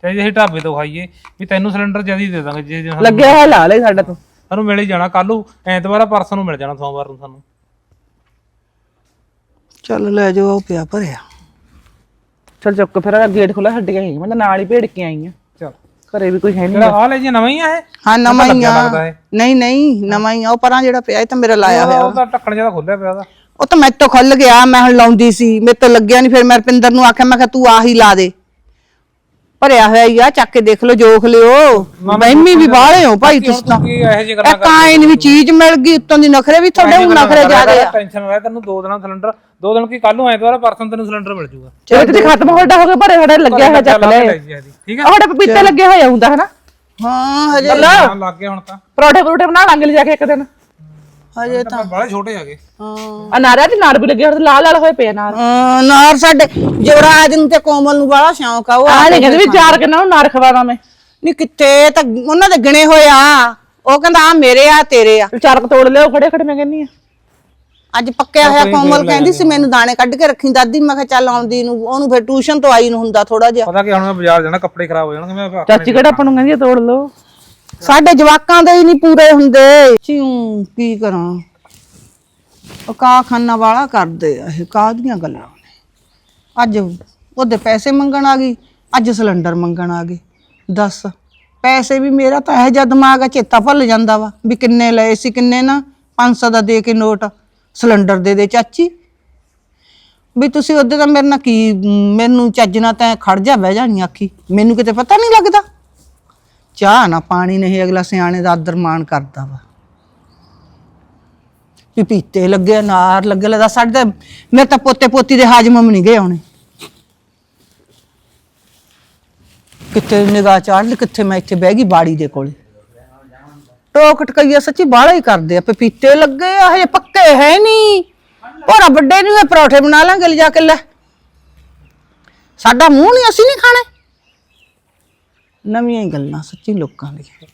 ਚਾਹੇ ਅਸੀਂ ਢਾਬੇ ਤੋਂ ਖਾਈਏ ਵੀ ਤੈਨੂੰ ਸਿਲੰਡਰ ਜਦੀ ਦੇ ਦਾਂਗੇ ਜੇ ਜੇ ਸਾਨੂੰ- ਲੱਗਿਆ ਹੋਇਆ ਲਾ ਲੈ ਸਾਡਾ ਤੂੰ। ਸਾਨੂੰ ਮਿਲ ਹੀ ਜਾਣਾ ਕੱਲ ਨੂੰ ਐਤਵਾਰ ਆ ਪਰਸੋਂ ਨੂੰ ਮਿਲ ਜਾਣਾ ਸੋਮਵਾਰ ਨੂੰ ਸਾਨੂੰ। ਚੱਲ ਲੈ ਜਾਓ ਉਹ ਪਿਆ ਭਰਿਆ। ਚਲ ਚੁੱਕ ਫਿਰ ਗੇਟ ਖੁੱਲਾ ਛੱਡ ਕੇ ਆਈ ਮੈਂ ਤਾਂ ਨਾਲ ਹੀ ਭੇੜ ਕੇ ਆਈ ਆ। ਚਲ। ਘਰੇ ਵੀ ਕੋਈ ਹੈ ਨਹੀਂ ਜਿਹੜਾ ਆ ਲੈ ਜੀ ਨਵਾਂ ਹੀ ਆ ਇਹ? ਹਾਂ ਨਵਾਂ ਹੀ ਆ। ਲੱਗਦਾ ਇਹ। ਨਹੀਂ ਨਹੀਂ ਨਵਾਂ ਹੀ ਆ ਉਹ ਪਰਾਂ ਜਿਹੜਾ ਪਿਆ ਇਹ ਤਾਂ ਮੇਰਾ ਲਾਇਆ ਹੋਇਆ। ਉਹ ਤਾਂ ਢੱਕਣ ਜਿਹਾ ਖੁੱਲਿਆ ਪਿਆ ਉਹਦਾ। ਉਹ ਤਾਂ ਮੇਰੇ ਤੋਂ ਖੁੱਲ ਗਿਆ ਮੈਂ ਹੁਣ ਲਾਉਂਦੀ ਸੀ ਮੇਰੇ ਤੋਂ ਲੱਗਿਆ ਨਹੀਂ ਫਿਰ ਮੈਂ ਰਪਿੰਦਰ ਨੂੰ ਆਖਿਆ ਮੈਂ ਕਿਹਾ ਤੂੰ ਆਹੀ ਲਾ ਦੇ। ਭਰਿਆ ਹੋਇਆ ਹੀ ਆ ਚੱਕ ਕੇ ਦੇਖ ਲਓ ਜੋਖ ਲਿਓ। ਮਹਿਮੀ ਵੀ ਬਾਹਲੇ ਹੋ ਭਾਈ ਤੁਸੀਂ ਤਾਂ। ਕੀ ਇਹੋ ਜਿਹੀ ਗੱਲਾਂ ਇਹ ਕਾਇਨ ਵੀ ਚੀਜ਼ ਮਿਲ ਗਈ ਉੱਤੋਂ ਦੀ ਨਖਰੇ ਵੀ ਤੁਹਾਡੇ ਨੂੰ ਨਖਰੇ ਜ਼ਿਆਦੇ ਆ। ਟੈਨਸ਼ਨ ਲੈ ਤੈਨੂੰ ਦੋ ਦਿਨਾਂ ਸਿਲੰਡਰ ਦੋ ਦਿਨ ਕੀ ਕੱਲ ਨੂੰ ਐਤਵਾਰ ਆ, ਪਰਸੋਂ ਤੈਨੂੰ ਸਿਲੰਡਰ ਮਿਲ ਜੂਗਾ। ਚਲ ਤੇ ਖਤਮ ਹੋਇਆ ਹੋ ਗਿਆ ਭਰੇ ਸਾਡਾ ਲੱਗਿਆ ਹੋਇਆ ਚੱਕ ਲੈ ਠੀਕ ਹੈ ਆਹ ਸਾਡੇ ਪਪੀਤੇ ਲੱਗੇ ਹੋਇਆ ਹੁੰਦਾ ਹਨਾ ਹਾਂ ਹਜੇ ਲੱਗ ਗਿਆ ਹੁਣ ਤਾਂ। ਪਰੌਠੇ ਪਰੌਠੇ ਬਣਾ ਲਾਂਗੇ ਲਿਜਾ ਕੇ ਇੱਕ ਦਿਨ। ਹਜੇ ਤਾਂ। ਬਾਲੇ ਛੋਟੇ ਹੈਗੇ। ਹਾਂ। ਆ ਨਾਰਿਆ ਤੇ ਨਾਰ ਵੀ ਲੱਗੇ ਹੋਏ ਲਾਲ ਲਾਲ ਹੋਏ ਪਏ ਆ ਨਾਰ ਅਹ ਨਾਰ ਸਾਡੇ ਜਵਰਾਜ ਨੂੰ ਤੇ ਕੋਮਲ ਨੂੰ ਬੜਾ ਸ਼ੌਂਕ ਆ ਉਹ ਆ ਨਹੀਂ ਕਹਿੰਦੇ ਵੀ ਚਾਰ ਕਿੰਨਾ ਨੂੰ ਨਾਰ ਖਵਾਦਾ ਮੈਂ। ਨਹੀਂ ਕਿੱਥੇ ਤਾਂ ਉਹਨਾਂ ਦੇ ਗਿਣੇ ਹੋਏ ਆ। ਉਹ ਕਹਿੰਦਾ ਆ ਮੇਰੇ ਆ ਤੇਰੇ ਆ। ਚਾਰ ਕ ਤੋੜ ਲਿਓ ਖੜੇ ਖੜੇ ਮੈਂ ਕਹਿੰਨੀ ਆ। ਅੱਜ ਪੱਕਿਆ ਹੋਇਆ ਕੋਮਲ ਕਹਿੰਦੀ ਸੀ ਮੈਨੂੰ ਦਾਣੇ ਕੱਢ ਕੇ ਰੱਖੀ ਦਾਦੀ। ਮੈਂ ਕਿਹਾ ਚੱਲ ਆਉਂਦੀ ਨੂੰ ਉਹਨੂੰ ਫਿਰ ਟਿਊਸ਼ਨ ਤੋਂ ਆਈ ਨੂੰ ਹੁੰਦਾ ਥੋੜਾ ਜਿਹਾ। ਪਤਾ ਕੀ ਹੁਣ ਮੈਂ ਬਾਜ਼ਾਰ ਜਾਣਾ ਕੱਪੜੇ ਖਰਾਬ ਹੋ ਜਾਣਗੇ ਮੈਂ ਚਾਚੀ ਕਿਹੜਾ ਆਪਾਂ ਨੂੰ ਕਹਿੰਦੀ ਆ ਤੋੜ ਲਓ। ਸਾਡੇ ਜਵਾਕਾਂ ਦੇ ਹੀ ਨਹੀਂ ਪੂਰੇ ਹੁੰਦੇ। ਚਿਉਂ ਕੀ ਕਰਾਂ? ਉਹ ਕਾਖਾਨਾ ਵਾਲਾ ਕਰਦੇ ਆ ਇਹ ਕਾਹਦੀਆਂ ਗੱਲਾਂ ਨੇ। ਅੱਜ ਉਹਦੇ ਪੈਸੇ ਮੰਗਣ ਆ ਗਈ ਅੱਜ ਸਿਲੰਡਰ ਮੰਗਣ ਆ ਗਈ। ਦੱਸ ਪੈਸੇ ਵੀ ਮੇਰਾ ਤਾਂ ਇਹ ਜਿਹਾ ਦਿਮਾਗ ਆ ਚੇਤਾ ਭੁੱਲ ਜਾਂਦਾ ਵਾ ਵੀ ਕਿੰਨੇ ਲਏ ਸੀ ਕਿੰਨੇ ਨਾ 500 ਦਾ ਦੇ ਕੇ ਨੋਟ ਸਿਲੰਡਰ ਦੇ ਦੇ ਚਾਚੀ। ਵੀ ਤੁਸੀਂ ਉਹਦੇ ਤਾਂ ਮੇਰੇ ਨਾਲ ਕੀ ਮ, ਮੈਨੂੰ ਚੱਜ ਨਾਲ ਤਾਂ ਖੜ ਜਾ ਬਹਿ ਜਾਣੀ ਆਖੀ। ਮੈਨੂੰ ਕਿਤੇ ਪਤਾ ਨਹੀਂ ਲੱਗਦਾ। ਚਾਹ ਨਾ ਪਾਣੀ ਨਹੀਂ, ਅਗਲਾ ਸਿਆਣੇ ਦਾ ਆਦਰ ਮਾਣ ਕਰਦਾ ਵਾ। ਪਪੀਤੇ ਲੱਗੇ, ਨਾਰ ਲੱਗੇ ਲਦਾ ਸਾਡੇ ਤਾਂ ਮੇਰੇ ਤਾਂ ਪੋਤੇ ਪੋਤੀ ਦੇ ਹਾਜਮ ਵੀ ਨਹੀਂ ਗਏ ਆਉਣੇ ਕਿੱਥੇ ਨਿਗਾਹ ਚਾੜ ਲਈ, ਕਿੱਥੇ ਮੈਂ ਇੱਥੇ ਬਹਿ ਗਈ ਬਾੜੀ ਦੇ ਕੋਲੇ। ਟੋਕ ਟਕਈਆ ਸੱਚੀ ਬਾਹਲਾ ਹੀ ਕਰਦੇ ਆ ਪਪੀਤੇ ਲੱਗੇ ਆ, ਹਜੇ ਪੱਕੇ ਹੈ ਨਹੀਂ। ਭੋਰਾ ਵੱਡੇ ਨੂੰ ਇਹ ਪਰੌਠੇ ਬਣਾ ਲਾਂਗੇ, ਲਿਜਾ ਕੇ ਲੈ। ਸਾਡਾ ਮੂੰਹ ਨਹੀਂ, ਅਸੀਂ ਨਹੀਂ ਖਾਣੇ। ਨਵੀਆਂ ਹੀ ਗੱਲਾਂ ਸੱਚੀ ਲੋਕਾਂ ਦੀਆਂ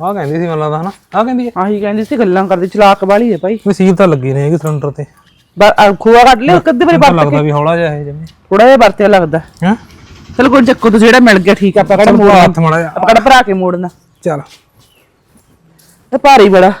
ਆਹ ਕਹਿੰਦੀ ਸੀ ਮੈਨੂੰ ਲੱਗਦਾ ਹਨਾ ਆਹ ਕਹਿੰਦੀ ਹੈ। ਆਹੀ ਕਹਿੰਦੀ ਸੀ ਗੱਲਾਂ ਕਰਦੀ ਚਲਾਕ ਵਾਲੀ ਹੈ ਭਾਈ। ਕੋਈ ਸੀਲ ਤਾਂ ਲੱਗੀ ਨਹੀਂ ਹੈਗੀ ਸਿਲੰਡਰ ਤੇ। ਖੂਆ ਕੱਢ ਲਿਓ ਕਦੇ ਵਾਰੀ ਮੈਨੂੰ ਵਰਤ ਲੱਗਦਾ ਵੀ ਹੌਲਾ ਜਿਹਾ ਹੈ ਜਿਵੇਂ ਥੋੜਾ ਜਿਹਾ ਵਰਤਿਆ ਲੱਗਦਾ। ਹਾਂ? ਚਲ ਕੋਈ ਚੱਕੋ ਤੂੰ ਜਿਹੜਾ ਮਿਲ ਗਿਆ ਠੀਕ ਆ ਆਪਾਂ ਕਿਹੜਾ ਮੋੜਨਾ। ਹੱਥ ਮਾੜਾ ਜਿਹਾ। ਆਪਾਂ ਕਿਹੜਾ ਭਰਾ ਕੇ ਮੋੜਨਾ। ਚੱਲ। ਇਹ ਭਾਰੀ ਬੜਾ।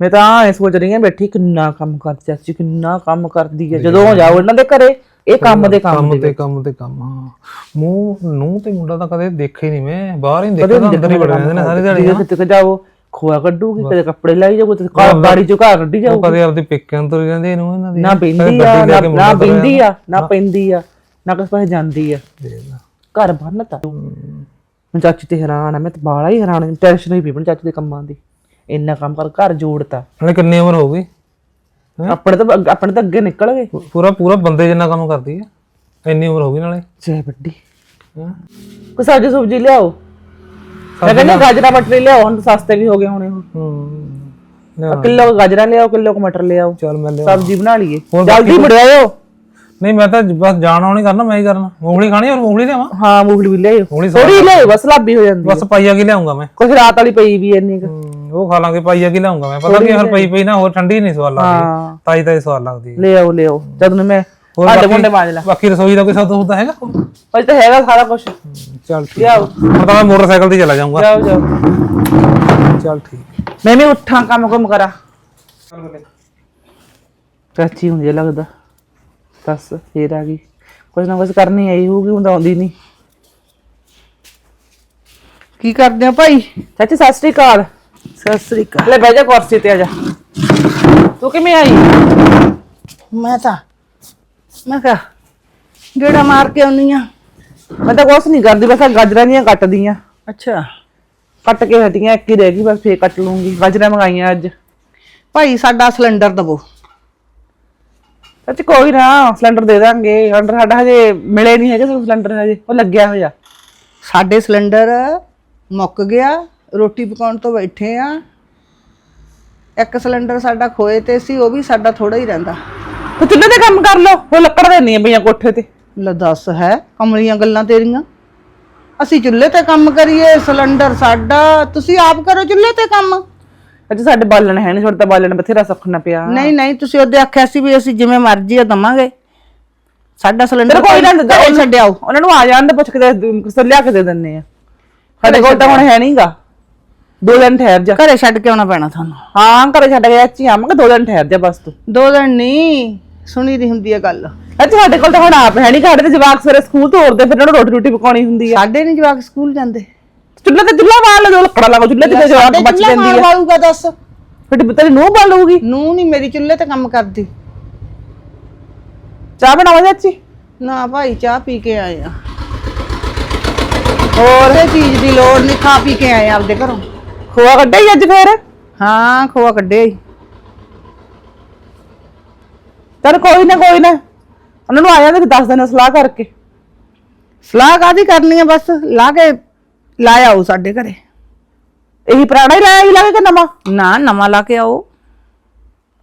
ਮੈਂ ਤਾਂ ਐ ਸੋਚ ਰਹੀ ਹਾਂ ਬੈਠੀ ਕਿੰਨਾ ਕੰਮ ਕਰਦੀ ਚਾਚੀ ਕਿੰਨਾ ਕੰਮ ਕਰਦੀ ਹੈ। ਜਦੋਂ ਜਾਓ ਇਹਨਾਂ ਦੇ ਘਰੇ ਇਹ ਕੰਮ ਦੇ ਕੰਮ ਕੰਮ ਤੇ ਕੰਮ ਤੇ ਕੰਮ ਹਾਂ। ਮੂੰਹ ਨੂੰ ਤੇ ਮੁੰਡਾ ਤਾਂ ਕਦੇ ਦੇਖਿਆ ਹੀ ਨਹੀਂ ਮੈਂ। ਬਾਹਰ ਹੀ ਤਾਂ ਅੰਦਰ ਹੀ ਵੜ ਜਾਂਦੇ ਨੇ ਸਾਰੀ ਦਿਹਾੜੀ ਜਦੋਂ ਕਿਤੇ ਜਾਓ ਖੋਆ ਕੱਢੂਗੀ ਕਦੇ ਕੱਪੜੇ ਲਾਈ ਜਾਓ ਕਦੇ ਘਰ ਬਾੜੀ ਚੋਂ ਘਰ ਕੱਢੀ ਜਾਓ ਕਦੇ ਆਪਦੇ ਪੇਕਿਆਂ ਤੋਂ ਰਹਿੰਦੇ ਇਹਨੂੰ ਇਹਨਾਂ ਦੀ। ਨਾ ਬਿੰਦੀ ਆ ਨਾ ਬਿੰਦੀ ਆ ਨਾ ਪੈਂਦੀ ਆ ਨਾ ਕਿਸ ਪਾਸੇ ਜਾਂਦੀ ਆ। ਘਰ ਬੰਨਤਾ ਮੈਂ ਚਾਚੀ ਤੇ ਹੈਰਾਨ ਆ ਮੈਂ ਤਾਂ ਬਾਲਾ ਹੀ ਹੈਰਾਨ ਟੈਨਸ਼ਨ ਹੀ ਪਈ ਚਾਚੀ ਦੇ ਕੰਮਾਂ ਦੀ। ਇੰਨਾ ਕੰਮ ਕਰ ਘਰ ਜੋੜਤਾ। ਹਲੇ ਕਿੰਨੀ ਉਮਰ ਹੋ ਗਈ? ਆਪਣੇ ਤਾਂ ਅੱਗ- ਆਪਣੇ ਤਾਂ ਅੱਗੇ ਨਿਕਲ ਗਏ। ਪੂ- ਪੂਰਾ ਪੂਰਾ ਬੰਦੇ ਜਿੰਨਾ ਕੰਮ ਕਰਦੀ ਹੈ। ਇੰਨੀ ਉਮਰ ਹੋ ਗਈ ਨਾਲੇ। ਜੈ ਵੱਡੀ। ਕੋਈ ਸਬਜ਼ੀ ਸੁਬਜੀ ਲਿਆਓ। ਮੈਂ ਕਹਿੰਦੀ ਗਾਜਰਾ ਮਟਰ ਲਿਆਓ ਹੁਣ ਤਾਂ ਸਸਤੇ ਵੀ ਹੋ ਗਏ ਹੋਣੇ ਉਹ ਹੂੰ। ਕਿਲੋ ਗਾਜਰਾਂ ਲਿਆਓ ਕਿਲੋ ਕੁ ਮਟਰ ਲਿਆਓ। ਚੱਲ ਮੈਂ ਲਿਆ ਸਬਜ਼ੀ ਬਣਾ ਲਈਏ। ਜਲਦੀ ਬੜਾਇਓ ਨਹੀਂ ਮੈਂ ਤਾਂ ਬਸ ਜਾਣ ਆਉਣੀ ਕਰਨਾ ਮੈਂ ਹੀ ਕਰਨਾ। ਮੂੰਗਲੀ ਖਾਣੀ ਔਰ ਮੂੰਗਲੀ ਲਿਆਵਾਂ? ਹਾਂ ਮੂੰਗਲੀ ਵੀ ਲਿਆਓ ਥੋੜੀ ਲਿਆਓ ਬਸ ਲਾਬੀ ਹੋ ਜਾਂਦੀ ਬਸ ਪਾਈਆ ਕੀ ਲਿਆਉਂਗਾ ਮੈਂ? ਕੁਛ ਰਾਤ ਵਾਲੀ ਪਈ ਵੀ ਇੰਨੀ ਕੁ। ਉਹ ਖਾ ਲਾਂਗੇ ਪਾਈਆ ਕੀ ਲਿਆਉਂਗਾ ਮੈਂ? ਪਤਾ ਕੀ ਹਰ ਪਈ ਪਈ ਨਾ ਹੋਰ ਠੰਡੀ ਨਹੀਂ ਸਵਾਦ ਲੱਗਦੀ। ਹਾਂ। ਤਾਈ ਤਾਈ ਸਵਾਦ ਲੱਗਦੀ ਹੈ। ਲਿਆਓ ਲਿਆਓ ਜਦ ਨੂੰ ਮੈਂ ਹੋਰ ਮੁੰਡੇ ਮਾਜ ਲਾ। ਬਾਕੀ ਰਸੋਈ ਦਾ ਕੋਈ ਸੌਦਾ ਹੁੰਦਾ ਹੈਗਾ? ਅਜ ਤਾਂ ਹੈਗਾ ਸਾਰਾ ਕੁਝ ਚੱਲ ਠੀਕ। ਲਿਆਓ। ਹੁਣ ਤਾਂ ਮੈਂ ਮੋਟਰਸਾਈਕਲ ਤੇ ਚਲਾ ਜਾਊਂਗਾ। ਜਾਓ ਜਾਓ ਚੱਲ ਠੀਕ। ਮੈਂ ਵੀ ਉੱਠਾਂ ਕੰਮ ਕੰਮ ਕਰਾਂ। ਚਾਚੀ ਹੁੰਦੀ ਆ ਲੱਗਦਾ। ਦੱਸ ਫੇਰ ਆ ਗਈ। ਕੁਝ ਨਾ ਕੁਝ ਕਰਨੀ ਆਈ ਹੋਊਗੀ ਹੁਣ ਤਾਂ ਆਉਂਦੀ ਨਹੀਂ। ਕੀ ਕਰਦੇ ਆ ਭਾਈ? ਚਾਚੀ ਸਤਿ ਸ੍ਰੀ ਅਕਾਲ। ਸਤਿ ਸ੍ਰੀ ਅਕਾਲ। ਲੈ ਬਹਿ ਜਾ ਕੁਰਸੀ ਤੇ ਆ ਜਾ। ਤੂੰ ਕਿਵੇਂ ਆਈ? ਮੈਂ ਤਾਂ ਮੈਂ ਕਿਹਾ ਗੇੜਾ ਮਾਰ ਕੇ ਆਉਣੀ ਆ ਮੈਂ ਤਾਂ ਕੁਛ ਨਹੀਂ ਕਰਦੀ ਬਸ ਆਹ ਗਾਜਰਾਂ ਦੀਆਂ ਕੱਟਦੀਆਂ। ਅੱਛਾ। ਕੱਟ ਕੇ ਹਟੀਆਂ ਇੱਕ ਹੀ ਰਹਿ ਗਈ ਬਸ ਫੇਰ ਕੱਟ ਲੂੰਗੀ। ਗਾਜਰਾਂ ਮੰਗਾਈਆਂ ਅੱਜ। ਭਾਈ ਸਾਡਾ ਸਿਲੰਡਰ ਦਵੋ। ਚਾਚੀ ਕੋਈ ਨਾ ਸਿਲੰਡਰ ਦੇ ਦਾਂਗੇ। ਸਿਲੰਡਰ ਸਾਡਾ ਹਜੇ ਮਿਲੇ ਨਹੀਂ ਹੈਗੇ ਸਾਨੂੰ ਸਿਲੰਡਰ ਹਜੇ ਉਹ ਲੱਗਿਆ ਹੋਇਆ। ਸਾਡੇ ਸਿਲੰਡਰ ਮੁੱਕ ਗਿਆ। ਰੋਟੀ ਪਕਾਉਣ ਤੋਂ ਬੈਠੇ ਆ। ਇੱਕ ਸਿਲੰਡਰ ਸਾਡਾ ਖੋਏ ਤੇ ਸੀ ਉਹ ਵੀ ਸਾਡਾ ਥੋੜਾ ਹੀ ਰਹਿੰਦਾ। ਤੂੰ ਚੁੱਲ੍ਹੇ ਤੇ ਕੰਮ ਕਰ ਲੋ ਉਹ ਲੱਕੜ ਦੇ ਨਹੀਂ ਪਈਆਂ ਕੋਠੇ ਤੇ। ਲੈ ਦੱਸ ਹੈ ਕਮਲੀਆਂ ਗੱਲਾਂ ਤੇਰੀਆਂ। ਅਸੀਂ ਚੁੱਲ੍ਹੇ ਤੇ ਕੰਮ ਕਰੀਏ ਸਿਲੰਡਰ ਸਾਡਾ ਤੁਸੀਂ ਆਪ ਕਰੋ ਚੁੱਲ੍ਹੇ ਤੇ ਕੰਮ। ਅੱਜ ਸਾਡੇ ਬਾਲਣ ਹੈ ਨਹੀਂ ਛੋਟਾ ਬਾਲਣ ਬਥੇਰਾ ਸੁੱਖਣਾ ਪਿਆ। ਨਹੀਂ ਨਹੀਂ ਤੁਸੀਂ ਉਹਦੇ ਆਖਿਆ ਸੀ ਵੀ ਅਸੀਂ ਜਿਵੇਂ ਮਰਜ਼ੀ ਆ ਦਵਾਂਗੇ। ਸਾਡਾ ਸਿਲੰਡਰ ਕੋਈ ਨਾ ਛੱਡਿਆਓ। ਉਹਨਾਂ ਨੂੰ ਆ ਜਾਣ ਦੇ ਪੁੱਛ ਕੇ ਦੇ- ਕੁਛ ਲਿਆ ਕੇ ਦੇ ਦਿੰਨੇ ਆ। ਸਾਡੇ ਕੋਲ ਤਾਂ ਹੁਣ ਹੈ ਨਹੀਂਗਾ ਦੋ ਦਿਨ ਠਹਿਰ ਜਾ। ਘਰੇ ਛੱਡ ਕੇ ਆਉਣਾ ਪੈਣਾ ਤੁਹਾਨੂੰ। ਹਾਂ ਘਰੇ ਛੱਡ ਗਿਆ ਅੱਛੀ ਆਵਾਂਗਾ ਦੋ ਦਿਨ ਠਹਿਰ ਜਾ ਬਸ ਤੂੰ। ਦੋ ਦਿਨ ਨਹੀਂ ਸੁਣੀ ਦੀ ਹੁੰਦੀ ਹੈ ਗੱਲ। ਅੱਜ ਸਾਡੇ ਕੋਲ ਤਾਂ ਹੁਣ ਆਪ ਹੈ ਨਹੀਂ ਸਾਡੇ ਤੇ ਜਵਾਕ ਸਵੇਰੇ ਸਕੂਲ ਤੋਰਦੇ ਫਿਰ ਉਹਨਾਂ ਨੂੰ ਰੋਟੀ ਰੋਟੀ ਪਕਾਉਣੀ ਹੁੰਦੀ ਆ। ਸਾਡੇ ਨਹੀਂ ਜਵਾਕ ਸਕੂਲ ਜਾਂਦੇ। ਚੁੱਲ੍ਹੇ ਤੇ ਚੁੱਲ੍ਹਾ ਬਾਲ ਲਓ ਲੱਕੜਾ ਲਾਓ ਚੁੱਲ੍ਹੇ ਤੇ ਜਵਾਕ ਬਚ ਜਾਂਦੀ ਆ। ਵਾਲੂਗਾ ਦੱਸ। ਫਿਰ ਤੇਰੀ ਨੂੰਹ ਬਾਲੂਗੀ ਨੂੰ ਨਹੀਂ ਮੇਰੀ ਚੁੱਲ੍ਹੇ ਤੇ ਕੰਮ ਕਰਦੀ। ਚਾਹ ਬਣਾਵਾ ਚਾਚੀ ਨਾ ਭਾਈ ਚਾਹ ਪੀ ਕੇ ਆਏ ਆ। ਹੋਰ? ਇਹ ਚੀਜ਼ ਦੀ ਲੋੜ ਨਹੀਂ ਖਾ ਪੀ ਕੇ ਆਏ ਆਪਦੇ ਘਰੋਂ। ਖੋਆ ਕੱਢਿਆ ਹੀ ਅੱਜ ਫੇਰ? ਹਾਂ ਖੋਆ ਕੱਢਿਆ ਈ। ਚਲ ਕੋਈ ਨਾ ਕੋਈ ਨਾ। ਉਹਨਾਂ ਨੂੰ ਆ ਜਾਂਦੇ ਦੱਸ ਦੇਣਾ ਸਲਾਹ ਕਰਕੇ। ਸਲਾਹ ਕਾਦੀ ਕਰਨੀ ਆ ਬਸ? ਲਾ ਕੇ ਲਾਇਆ ਉਹ ਸਾਡੇ ਘਰੇ। ਇਹੀ ਪੁਰਾਣਾ ਹੀ ਲਾਇਆ ਹੀ ਲਾਗੇ ਕਿ ਨਵਾਂ? ਨਾ ਨਵਾਂ ਲਾ ਕੇ ਆਓ।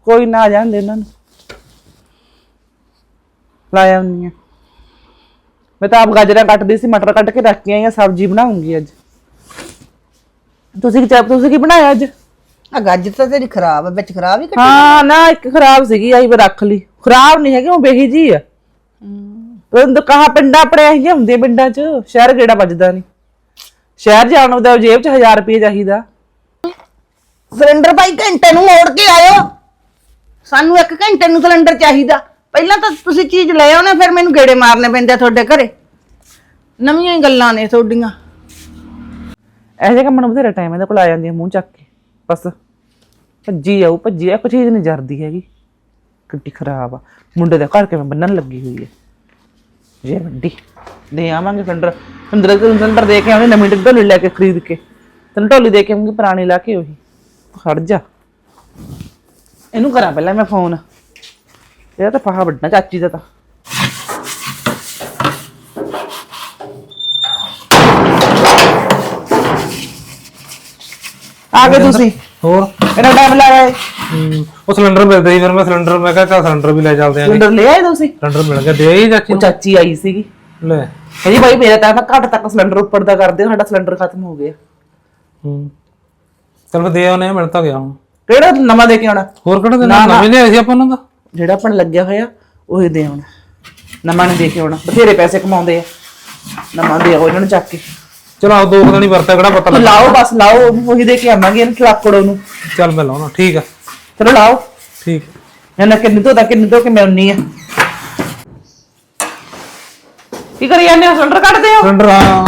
ਕੋਈ ਨਾ ਆ ਜਾਂਦੇ ਇਹਨਾਂ ਨੂੰ। ਲਾਇਆ ਹੁੰਨੀ ਆ। ਮੈਂ ਤਾਂ ਆਪ ਗਾਜਰਾਂ ਕੱਟਦੀ ਸੀ ਮਟਰ ਕੱਟ ਕੇ ਰੱਖੀਆਂ ਆ ਸਬਜ਼ੀ ਬਣਾਉਂਗੀ ਅੱਜ। ਤੁਸੀਂ ਕੀ ਚਾਹ ਤੁਸੀਂ ਕੀ ਬਣਾਇਆ ਅੱਜ? ਆ ਗੱਜ ਤਾਂ ਤੇਰੀ ਖਰਾਬ ਆ ਵਿੱਚ ਖਰਾਬ ਹੀ ਕੱਢੀ ਹਾਂ ਨਾ ਇੱਕ ਖਰਾਬ ਸੀਗੀ ਆਈ ਮੈਂ ਰੱਖ ਲਈ। ਖਰਾਬ ਨਹੀਂ ਹੈਗੀ ਉਹ ਬੇਹੀ ਜੀ ਆ। ਉਹ ਕਹਾ ਪਿੰਡਾਂ ਆਪਣੇ ਇਹੀ ਹੁੰਦੇ ਪਿੰਡਾਂ 'ਚ ਸ਼ਹਿਰ ਕਿਹੜਾ ਵੱਜਦਾ ਨਹੀਂ ਸ਼ਹਿਰ ਜਾਣ ਤਾਂ ਜੇਬ 'ਚ 1000 ਰੁਪਏ ਚਾਹੀਦਾ। ਸਿਲੰਡਰ ਭਾਈ ਘੰਟੇ ਨੂੰ ਮੋੜ ਕੇ ਆਇਓ। ਸਾਨੂੰ ਇੱਕ ਘੰਟੇ ਨੂੰ ਸਿਲੰਡਰ ਚਾਹੀਦਾ। ਪਹਿਲਾਂ ਤਾਂ ਤੁਸੀਂ ਚੀਜ਼ ਲੈ ਆਉਣਾ ਫਿਰ ਮੈਨੂੰ ਗੇੜੇ ਮਾਰਨੇ ਪੈਂਦੇ ਆ ਤੁਹਾਡੇ ਘਰੇ। ਨਵੀਆਂ ਹੀ ਗੱਲਾਂ ਨੇ ਤੁਹਾਡੀਆਂ। ਇਹੋ ਜਿਹੇ ਕੰਮਾਂ ਨੂੰ ਬਥੇਰਾ ਟਾਈਮ ਇਹਦੇ ਕੋਲ ਆ ਜਾਂਦੀ ਹੈ ਮੂੰਹ ਚੱਕ ਕੇ। ਬਸ। ਭੱਜੀ ਆਊ, ਭੱਜੀ ਆ ਕੋਈ ਚੀਜ਼ ਨਹੀਂ ਜਰਦੀ ਹੈਗੀ। ਕਿੱਡੀ ਖਰਾਬ ਆ। ਮੁੰਡੇ ਦੇ ਘਰ ਕਿਵੇਂ ਬੰਨਣ ਲੱਗੀ ਹੋਈ ਹੈ ਜੇ ਵੱਡੀ। ਦੇ ਆਵਾਂਗੇ ਸਿਲੰਡਰ। ਸਿਲੰਡਰ ਦੇ ਸਿਲੰਡਰ ਦੇ ਕੇ ਆਉਂਦੇ, ਨਵੀਂ ਢੋਲੀ ਲੈ ਕੇ ਖਰੀਦ ਕੇ। ਤੈਨੂੰ ਢੋਲੀ ਦੇ ਕੇ ਆਉਂਗੀ ਪੁਰਾਣੀ ਲਾ ਕੇ ਉਹੀ। ਖੜ ਜਾ। ਇਹਨੂੰ ਕਰਾਂ ਪਹਿਲਾਂ ਮੈਂ ਫੋਨ ਇਹਦਾ ਤਾਂ ਫਾਹਾ ਵੱਡਾ ਚਾਚੀ ਦਾ ਤਾਂ। ਆ ਗਏ ਤੁਸੀਂ। ਹੋਰ? ਮੇਰਾ ਟਾਈਮ ਲੱਗਾ ਹਮ, ਉਹ ਸਿਲੰਡਰ ਮਿਲਦਾ ਸੀ ਫਿਰ ਮੈਂ ਸਿਲੰਡਰ ਮੈਂ ਕਿਹਾ ਚੱਲ ਸਿਲੰਡਰ ਵੀ ਲੈ ਚੱਲਦੇ ਆਂ ਸਿਲੰਡਰ ਲੈ ਆਏ ਤੁਸੀਂ? ਸਿਲੰਡਰ ਮਿਲ ਗਿਆ ਦੇ ਹੀ ਚਾਚੀ ਉਹ ਚਾਚੀ ਆਈ ਸੀਗੀ। ਨੂੰ। ਲੈ। ਕਹਿੰਦੀ ਭਾਈ ਮੇਰਾ ਤਾਂ ਨਾ ਘੱਟ ਤੱਕ ਸਿਲੰਡਰ ਉੱਪਰ ਦਾ ਕਰ ਦਿਓ ਸਾਡਾ ਸਿਲੰਡਰ ਖਤਮ ਹੋ ਗਿਆ। ਹੂੰ। ਚਲ ਦੇ ਆਉਨੇ ਮਿਲ ਤਾਂ ਗਿਆ ਹੁਣ। ਕਿਹੜਾ ਨਵਾਂ ਦੇ ਕੇ ਆਉਣਾ? ਹੋਰ ਕਿਹੜਾ ਦੇ ਨਵੇਂ ਲਿਆਏ ਸੀ ਆਪਾਂ ਉਹਨਾਂ ਦਾ? ਜਿਹੜਾ ਆਪਣ ਲੱਗਿਆ ਹੋਇਆ ਉਹੀ ਦੇ ਆਉਣਾ। ਨਵਾਂ ਨਹੀਂ ਦੇ ਕੇ ਆਉਣਾ। ਬਥੇਰੇ ਪੈਸੇ ਕਮਾਉਂਦੇ ਆ। ਨਵਾਂ ਦੇ ਆਓ ਇਹਨਾਂ ਨੂੰ ਚੱਕ ਕੇ। ਚਲੋ ਆਓ ਦੋ ਦਿਨ ਹੀ ਵਰਤਿਆ ਕਿਹੜਾ ਪਤਾ ਲੱਗਾ। ਲਾਓ ਬਸ ਲਾਓ ਉਹੀ ਦੇ ਕੇ ਆਵਾਂਗੇ ਇਹਨੂੰ ਚਲਾਕੜੋ ਨੂੰ। ਚੱਲ ਮੈਂ ਲਾਉਣਾ ਠੀਕ ਆ। ਚਲੋ ਲਾਓ। ਠੀਕ। ਇਹਨਾਂ ਕਿੰਨੀ ਤੋਂ ਦਾ ਕਿੰਨੀ ਤੋਂ ਕਿ ਮੈਂ ਉੰਨੀ ਆ। ਕੀ ਕਰੀ ਜਾਂਦੇ ਹੋ? ਸਿਲੰਡਰ ਕੱਢਦੇ ਹੋ? ਸਿਲੰਡਰ ਆ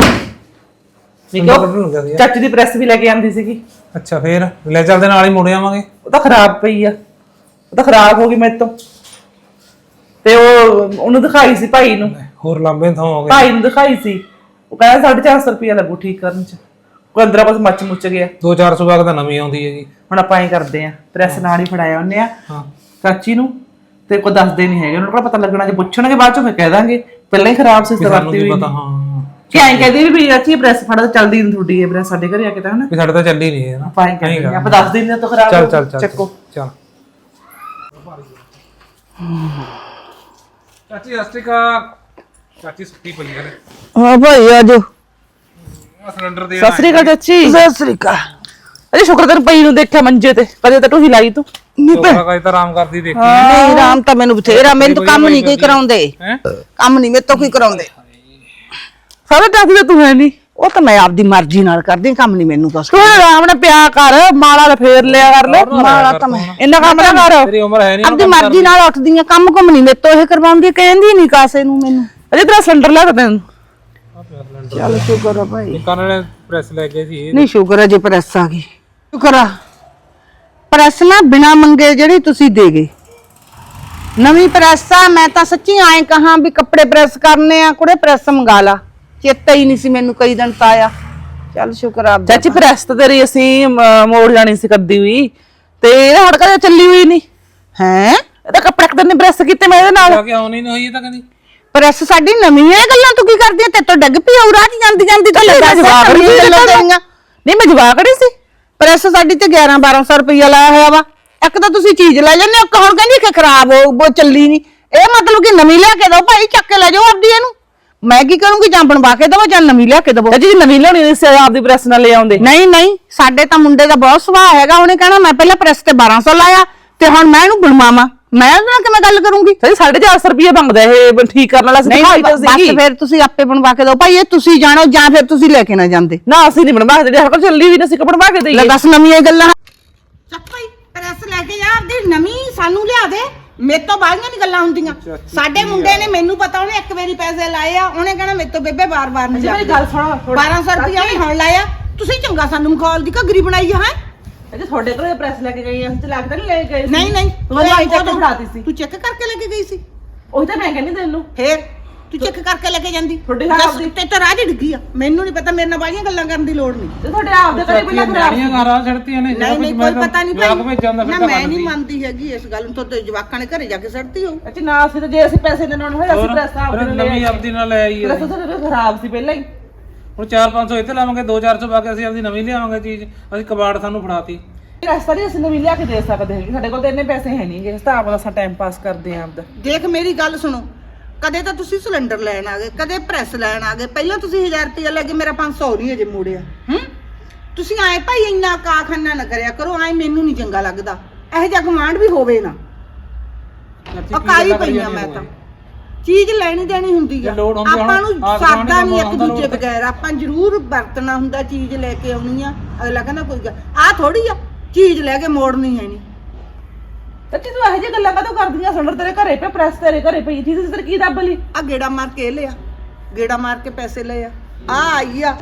ਠੀਕ ਹੋ ਕੱਢਣ ਲੱਗਾ ਸੀ ਚਾਚੀ ਦੀ ਪ੍ਰੈਸ ਵੀ ਲੈ ਕੇ ਆਂਦੀ ਸੀਗੀ। ਅੱਛਾ ਫੇਰ? ਲੈ ਚੱਲਦੇ ਨਾਲ ਹੀ ਮੁੜ ਆਵਾਂਗੇ। ਉਹ ਤਾਂ ਖਰਾਬ ਪਈ ਆ। ਉਹ ਤਾਂ ਖਰਾਬ ਹੋ ਗਈ ਮੇਰੇ ਤੋਂ। ਤੇ ਉਹ ਉਹਨੂੰ ਦਿਖਾਈ ਸੀ ਭਾਈ ਨੂੰ। ਹੋਰ ਲੰਬੇ ਥਾਂ ਹੋ ਗਏ। ਭਾਈ ਨੂੰ ਦਿਖਾਈ ਸੀ। ਉਹ ਕਹਿੰਦਾ 450 ਰੁਪਇਆ ਲੱਗੂ ਠੀਕ ਕਰਨ ਚ। ਕੋਈ ਅੰਦਰਾਂ ਬਸ ਮੱਚ ਮੁੱਚ ਗਿਆ। 2-400 ਬਾਗ ਤਾਂ ਨਵੀਂ ਆਉਂਦੀ ਹੈਗੀ। ਹੁਣ ਆਪਾਂ ਐਂ ਕਰਦੇ ਆ ਪ੍ਰੈਸ ਨਾਲ ਹੀ ਫੜਾਇਆ ਉਹਨੇ ਆ ਹਾਂ। ਚਾਚੀ ਨੂੰ ਤੇ ਕੋਈ ਦੱਸਦੇ ਨਹੀਂ ਹੈਗੇ। ਉਹਨਾਂ ਨੂੰ ਪਤਾ ਲੱਗਣਾ ਜੇ ਪੁੱਛਣਗੇ ਬਾਅਦ ਚ ਫਿਰ ਕਹਿ ਦਾਂਗੇ। ਪਹਿਲਾਂ ਹੀ ਖਰਾਬ ਸੀ ਸਾਨੂੰ ਸਵਰਤੀ ਕੀ ਹੋਈ ਪਤਾ ਹਾਂ। ਕਿ ਐਂ ਕਹਦੀ ਵੀ ਵੀ ਚਾਚੀ ਪ੍ਰੈਸ ਫੜਾ ਤਾਂ ਚੱਲਦੀ ਨਹੀਂ ਤੁਹਾਡੀ ਇਹ ਪ੍ਰੈਸ ਸਾਡੇ ਘਰੇ ਆ ਕੇ ਤਾਂ ਹਨਾ। ਵੀ ਸਾਡੇ ਤਾਂ ਚੱਲੀ ਨਹੀਂ ਹੈ ਨਾ। ਆਪਾਂ ਐਂ ਕਹਿੰਦੇ ਆ, ਆਪਾਂ ਦੱਸ ਦਿੰਦੇ ਆ ਤਾਂ ਖਰਾਬ। ਚੱਲ ਚੱਲ ਚੱਲ ਚੱਕੋ। ਚੱਲ। ਚਾਚੀ ਅਸਟਿਕਾ ਚਾਚੀ ਸੁੱਤੀ ਪਈ ਹੈ ਹਾਂ ਭਾਈ ਆ ਸਿਲੰਡਰ ਦੇ ਸਤਿ ਸ੍ਰੀ ਅਕਾਲ ਚਾਚੀ। ਸਤਿ ਸ੍ਰੀ ਅਕਾਲ। ਅਰੇ ਸ਼ੁਕਰ ਕਰ ਪਈ ਨੂੰ ਦੇਖਿਆ ਮੰਜੇ ਤੇ ਕਦੇ ਤਾਂ ਟੂਹੀ ਲਾਈ ਤੂੰ। ਸੋਫਾ ਕਾਇ ਤਾਂ ਆਰਾਮ ਕਰਦੀ ਦੇਖੀ। ਨਹੀਂ ਰਾਮ ਤਾਂ ਮੈਨੂੰ ਬਥੇਰਾ ਮੈਨੂੰ ਤਾਂ ਕੰਮ ਨਹੀਂ ਕੋਈ ਕਰਾਉਂਦੇ। ਹੈ? ਕੰਮ ਨਹੀਂ ਮੇਰੇ ਤੋਂ ਕੋਈ ਕਰਾਉਂਦੇ। ਸਾਰੇ ਟਾਕੀ ਤਾਂ ਤੂੰ ਹੈ ਨਹੀਂ ਉਹ ਤਾਂ ਮੈਂ ਆਪਦੀ ਮਰਜ਼ੀ ਨਾਲ ਕਰਦੀ ਕੰਮ ਨਹੀਂ ਮੈਨੂੰ ਦੱਸ ਤੂੰ ਆਰਾਮ ਨਾਲ ਪਿਆ ਕਰ ਮਾਲਾ ਫੇਰ ਲਿਆ ਕਰ ਲੈ। ਮਾਲਾ ਤਾਂ ਮੈਂ ਇੰਨਾ ਕੰਮ ਨਾ ਕਰ। ਤੇਰੀ ਉਮਰ ਹੈ ਨਹੀਂ ਆਪਦੀ ਮਰਜ਼ੀ ਨਾਲ ਉੱਠਦੀ ਆ ਕੰਮ ਕੁਮ ਨਹੀਂ ਮੇਰੇ ਤੋਂ ਇਹ ਕਰਵਾਉਂਦੀ ਕਹਿੰਦੀ ਨਹੀਂ ਕਾਸੇ ਨੂੰ ਮੈਨੂੰ। ਅਜੇ ਤੇਰਾ ਸਿਲੰਡਰ ਲੈ ਕੇ ਤੈਨੂੰ ਚੱਲ ਸ਼ੁਕਰ ਆ ਭਾਈ। ਕੰਨ ਨੇ ਪ੍ਰੈਸ ਲੈ ਗਏ ਸੀ। ਨਹੀਂ ਸ਼ੁਕਰ ਆ ਜੇ ਪ੍ਰੈਸ ਆ ਗਈ। ਸ਼ੁਕਰ ਆ। ਪ੍ਰੈਸ ਨਾ ਬਿਨਾ ਮੰਗੇ ਜਿਹੜੀ ਤੁਸੀਂ ਦੇ ਗਏ। ਨਵੀਂ ਪ੍ਰੈਸ ਆ ਮੈਂ ਤਾਂ ਸੱਚੀ ਐਂ ਕਹਾਂ ਵੀ ਕੱਪੜੇ ਪ੍ਰੈਸ ਕਰਨੇ ਆ ਕੁੜੇ ਪ੍ਰੈਸ ਮੰਗਾ ਲਾ। ਚੇਤਾ ਹੀ ਨਹੀਂ ਸੀ ਮੈਨੂੰ ਕਈ ਦਿਨ ਤਾਂ ਆਇਆ। ਚੱਲ ਸ਼ੁਕਰ ਆ। ਚਾਚੀ ਪ੍ਰੈਸ ਤਾਂ ਤੇਰੀ ਅਸੀਂ ਮ, ਮੋੜ ਜਾਣੀ ਸੀ ਕਰਦੀ ਹੋਈ ਤੇ ਇਹ ਹੜਕਾ ਚੱਲੀ ਹੋਈ ਨਹੀਂ। ਹੈਂ? ਇਹਦਾ ਕੱਪੜੇ ਇੱਕ ਦਿਨ ਪ੍ਰੈਸ ਕੀਤੇ ਮੈਂ ਇਹਦੇ ਨਾਲ। ਕੇ ਆਉਣੀ ਨਹੀਂ ਹੋਈ ਇਹ ਤਾਂ ਕਹਿੰਦੀ ਪ੍ਰੈਸ ਸਾਡੀ ਨਵੀਂ ਹੈ ਗੱਲਾਂ ਤੂੰ ਕੀ ਕਰਦੀ ਐ ਤੇ ਤੋਂ ਡੱਗ ਪਈ ਔਰ ਰਾਤ ਜਾਂਦੀ ਜਾਂਦੀ ਤਾਂ ਲੱਗਾ ਜਵਾਬ ਨਹੀਂ ਗੱਲਾਂ ਦਿੱਤਾ ਤੇਰੀਆਂ। ਨਹੀਂ ਮੈਂ ਜਵਾਬ ਕਰੀ ਸੀ? ਪ੍ਰੈਸ ਸਾਡੀ ਤੇ 11 1200 ਰੁਪਇਆ ਲਾਇਆ ਹੋਇਆ ਵਾ। ਇੱਕ ਤਾਂ ਤੁਸੀਂ ਚੀਜ਼ ਲੈ ਜਾਂਦੇ ਹੋ ਇੱਕ ਕਹਿੰਦੀ ਕਿ ਖਰਾਬ ਹੋ ਉਹ ਚੱਲੀ ਨਹੀਂ। ਇਹ ਮਤਲਬ ਕਿ ਨਵੀਂ ਲਿਆ ਕੇ ਦਿਓ ਭਾਈ ਚੱਕ ਕੇ ਲੈ ਜਾਓ ਆਪਦੀ ਇਹਨੂੰ। ਮੈਂ ਕੀ ਕਰੂੰਗੀ ਜਾਂ ਬਣਵਾ ਕੇ ਦਵੋ ਜਾਂ ਨਵੀਂ ਲਿਆ ਕੇ ਦਵੋ? ਜੀ ਨਵੀਂ ਲਿਆਉਣੀ ਸੀ ਆਪਦੀ ਪ੍ਰੈਸ ਨਾਲ ਲੈ ਆਉਂਦੇ। ਨਹੀਂ ਨਹੀਂ ਸਾਡੇ ਤਾਂ ਮੁੰਡੇ ਦਾ ਬਹੁਤ ਸੁਭਾਅ ਹੈਗਾ ਉਹਨੇ ਕਹਿਣਾ ਮੈਂ ਪਹਿਲਾਂ ਪ੍ਰੈਸ ਤੇ 1200 ਲਾਇਆ ਤੇ ਹੁਣ ਮੈਂ ਇਹਨੂੰ ਬਣਵਾਵਾਂ। ਮੈਂ ਉਹਦੇ ਨਾਲ ਕਿਵੇਂ ਗੱਲ ਕਰੂੰਗੀ? ਚਾਚੀ 450 ਰੁਪਏ ਮੰਗਦਾ ਇਹ ਠੀਕ ਕਰਨ ਵਾਲਾ ਸੀ ਨਹੀਂ ਦਿਖਾਈ ਤਾਂ ਬਸ ਸੀਗੀ। ਫਿਰ ਤੁਸੀਂ ਆਪੇ ਬਣਵਾ ਕੇ ਦਿਓ। ਭਾਈ ਇਹ ਤੁਸੀਂ ਜਾਣੋ ਜਾਂ ਫਿਰ ਤੁਸੀਂ ਲੈ ਕੇ ਨਾ ਜਾਂਦੇ। ਨਾ ਅਸੀਂ ਨਹੀਂ ਬਣਵਾ ਜਿਹੜੀ ਹੜਕਾ ਚੱਲੀ ਵੀ ਨਾ ਅਸੀਂ ਕੱਪੜੇ ਪਾ ਕੇ ਲੈ ਦੇਈਏ ਦੱਸ ਨਵੀਆਂ ਗੱਲਾਂ। ਚੱਕ ਭਾਈ ਪ੍ਰੈਸ ਲੈ ਕੇ ਜਾ ਆਪਦੀ ਨਵੀਂ ਸਾਨੂੰ ਲਿਆ ਦੇ। ਮੇਰੇ ਤੋਂ ਬਾਹਲੀਆਂ ਨਹੀਂ ਗੱਲਾਂ ਹੁੰਦੀਆਂ। ਸਾਡੇ ਮੁੰਡੇ ਨੇ ਮੈਨੂੰ ਪਤਾ ਉਹਨੇ ਇੱਕ ਵਾਰੀ ਪੈਸੇ ਲਾਏ ਆ ਉਹਨੇ ਕਹਿਣਾ ਮੇਰੇ ਤੋਂ ਬੇਬੇ ਬਾਰ-ਬਾਰ ਨਹੀਂ ਮੇਰੀ ਗੱਲ ਸੁਣੋ 1200 ਰੁਪਇਆ ਵੀ ਹੁਣ ਲਾਇਆ। ਤੁਸੀਂ ਚੰਗਾ ਸਾਨੂੰ ਮਖੌਲ ਦੀ ਘਗਰੀ ਬਣਾਈ ਹੈ? ਅਜੇ ਤੁਹਾਡੇ ਕੋਲ ਪ੍ਰੈਸ ਲੈ ਕੇ ਗਈ ਕੇ ਤਾਂ ਨਹੀਂ ਲੈ ਕੇ ਸੀ। ਨਹੀਂ ਨਹੀਂ ਤੂੰ ਆਈ ਚੱਕ ਫੜਾਤੀ ਸੀ। ਤੂੰ ਚੈੱਕ ਕਰਕੇ ਲੈ ਕੇ ਗਈ ਸੀ। ਉਹੀ ਤਾਂ ਮੈਂ ਕਹਿੰਦੀ ਤੈਨੂੰ। ਫੇਰ ਤੂੰ ਚੈੱਕ ਕਰਕੇ ਲੈ ਕੇ ਜਾਂਦੀ। ਤੁਹਾਡੀ ਦੱਸ, ਆਪਦੀ- ਤੇ ਤਾਂ ਰਾਹ ਡਿੱਗੀ ਆ। ਮੈਨੂੰ ਨਹੀਂ ਪਤਾ ਮੇਰੇ ਨਾਲ ਬਾਹਲੀਆਂ ਗੱਲਾਂ ਕਰਨ ਦੀ ਲੋੜ ਨਹੀਂ ਤੇ ਤੁਹਾਡੇ ਆਪ ਦੇ ਘਰੇ ਪਹਿਲਾਂ ਖਰਾਬ ਡੈਡੀਆਂ ਘਰਾਂ ਛੱਡਤੀਆਂ ਨੇ ਨਹੀਂ ਨਹੀਂ ਕੋਈ ਪਤਾ ਨਹੀਂ ਦਾ ਨਾ ਮੈਂ ਨਹੀਂ ਮੰਨਦੀ। ਹੈਗੀ ਇਸ ਗੱਲ ਨੂੰ। ਤਾਂ ਤੇ ਜਵਾਕਾਂ ਨੇ ਘਰੇ ਜਾ ਕੇ ਸੜਤੀ ਹੋ ਅੱਛਾ ਨਾ ਅਸੀਂ ਤਾਂ ਜੇ ਅਸੀਂ ਪੈਸੇ ਦੇਣ ਹੋਏ ਅਸੀਂ ਪ੍ਰੈਸ ਆਪ ਦੇ ਨਾਲ ਲੈ ਨਵੀਂ ਆਏ ਆਪਦੀ ਨਾਲ ਲੈ ਆਈ ਪ੍ਰੈਸ ਤਾਂ ਖਰਾਬ ਸੀ ਪਹਿਲਾਂ ਹੀ। ਹੁਣ 4-500 ਇੱਥੇ ਲਾਵਾਂਗੇ 2-400 ਪਾ ਕੇ ਅਸੀਂ ਆਪਦੀ ਨਵੀਂ ਲਿਆਵਾਂਗੇ ਚੀਜ਼ ਅਸੀਂ ਕਬਾੜ ਸਾਨੂੰ ਫੜਾਤੀ। ਰਸਤਾ ਨਹੀਂ ਅਸੀਂ ਨਵੀਂ ਲਿਆ ਕੇ ਦੇ ਸਕਦੇ ਹੈਗੇ ਸਾਡੇ ਕੋਲ ਤਾਂ ਇੰਨੇ ਪੈਸੇ ਹੈ ਨਹੀਂਗੇ ਇਸ ਤਾਂ ਆਪਣਾ ਟਾਈਮ ਪਾਸ ਕਰਦੇ ਆਂ ਆਪਦਾ। ਦੇਖ ਮੇਰੀ ਗੱਲ ਸੁਣੋ ਕਦੇ ਤਾਂ ਤੁਸੀਂ ਸਿਲੰਡਰ ਲੈਣ ਆ ਗਏ ਕਦੇ ਪ੍ਰੈਸ ਲੈਣ ਆ ਗਏ ਪਹਿਲਾਂ ਤੁਸੀਂ 1000 ਰੁਪਏ ਲੈ ਕੇ ਮੇਰਾ 500 ਨਹੀਂ ਅਜੇ ਮੋੜਿਆ। ਹੂੰ? ਤੁਸੀਂ ਆਏ ਭਾਈ ਇੰਨਾ ਕਾਖਾਨਾ ਨਾ ਕਰਿਆ ਕਰੋ ਆਏ ਮੈਨੂੰ ਨਹੀਂ ਚੰਗਾ ਲੱਗਦਾ ਇਹੋ ਜਿਹਾ ਕਮਾਂਡ ਵੀ ਹੋਵੇ ਨਾ। ਚਾਚੀ ਉਹ ਕੀ ਕਾਈ ਗੱਲਾਂ ਕਰੀ ਪਈਆਂ ਮੈਂ ਤੂੰ? ਚੀਜ਼ ਲੈਣੀ ਦੇਣੀ ਹੁੰਦੀ ਆ। ਜੇ ਲੋੜ ਹੁੰਦੀ ਆਪਾਂ ਹੁਣ ਨੂੰ ਸਰਦਾ ਗੁਆਂਢੀ ਨਹੀਂ ਇੱਕ ਦੂਜੇ ਤੇ। ਬਗੈਰ। ਆਪਾਂ ਜ਼ਰੂਰ ਵਰਤਣਾ ਹੁੰਦਾ ਚੀਜ਼ ਲੈ ਕੇ ਆਉਣੀ ਆ। ਅਗਲਾ ਕਹਿੰਦਾ ਕੋਈ ਗੱਲ ਆ ਥੋੜੀ ਆ ਚੀਜ਼ ਲੈ ਕੇ ਮੋੜਨੀ ਹੈ ਨਹੀਂ ਸੱਚੀ ਤੂੰ ਇਹੋ ਜਿਹੀ ਗੱਲਾਂ ਕਾਹਤੋਂ ਕਰਦੀਆਂ? ਸਿਲੰਡਰ ਤੇਰੇ ਘਰੇ ਪਏ ਪ੍ਰੈਸ ਤੇਰੇ ਘਰੇ ਪਈ ਸੀ ਤੇਰੇ ਕੀ ਦੱਬ ਲਈ? ਆ ਗੇੜਾ ਮਾਰ ਕੇ ਇਹ ਲਿਆ। ਗੇੜਾ ਮਾਰ ਕੇ ਪੈਸੇ ਲਏ ਆ। ਆ ਆਈ ਆ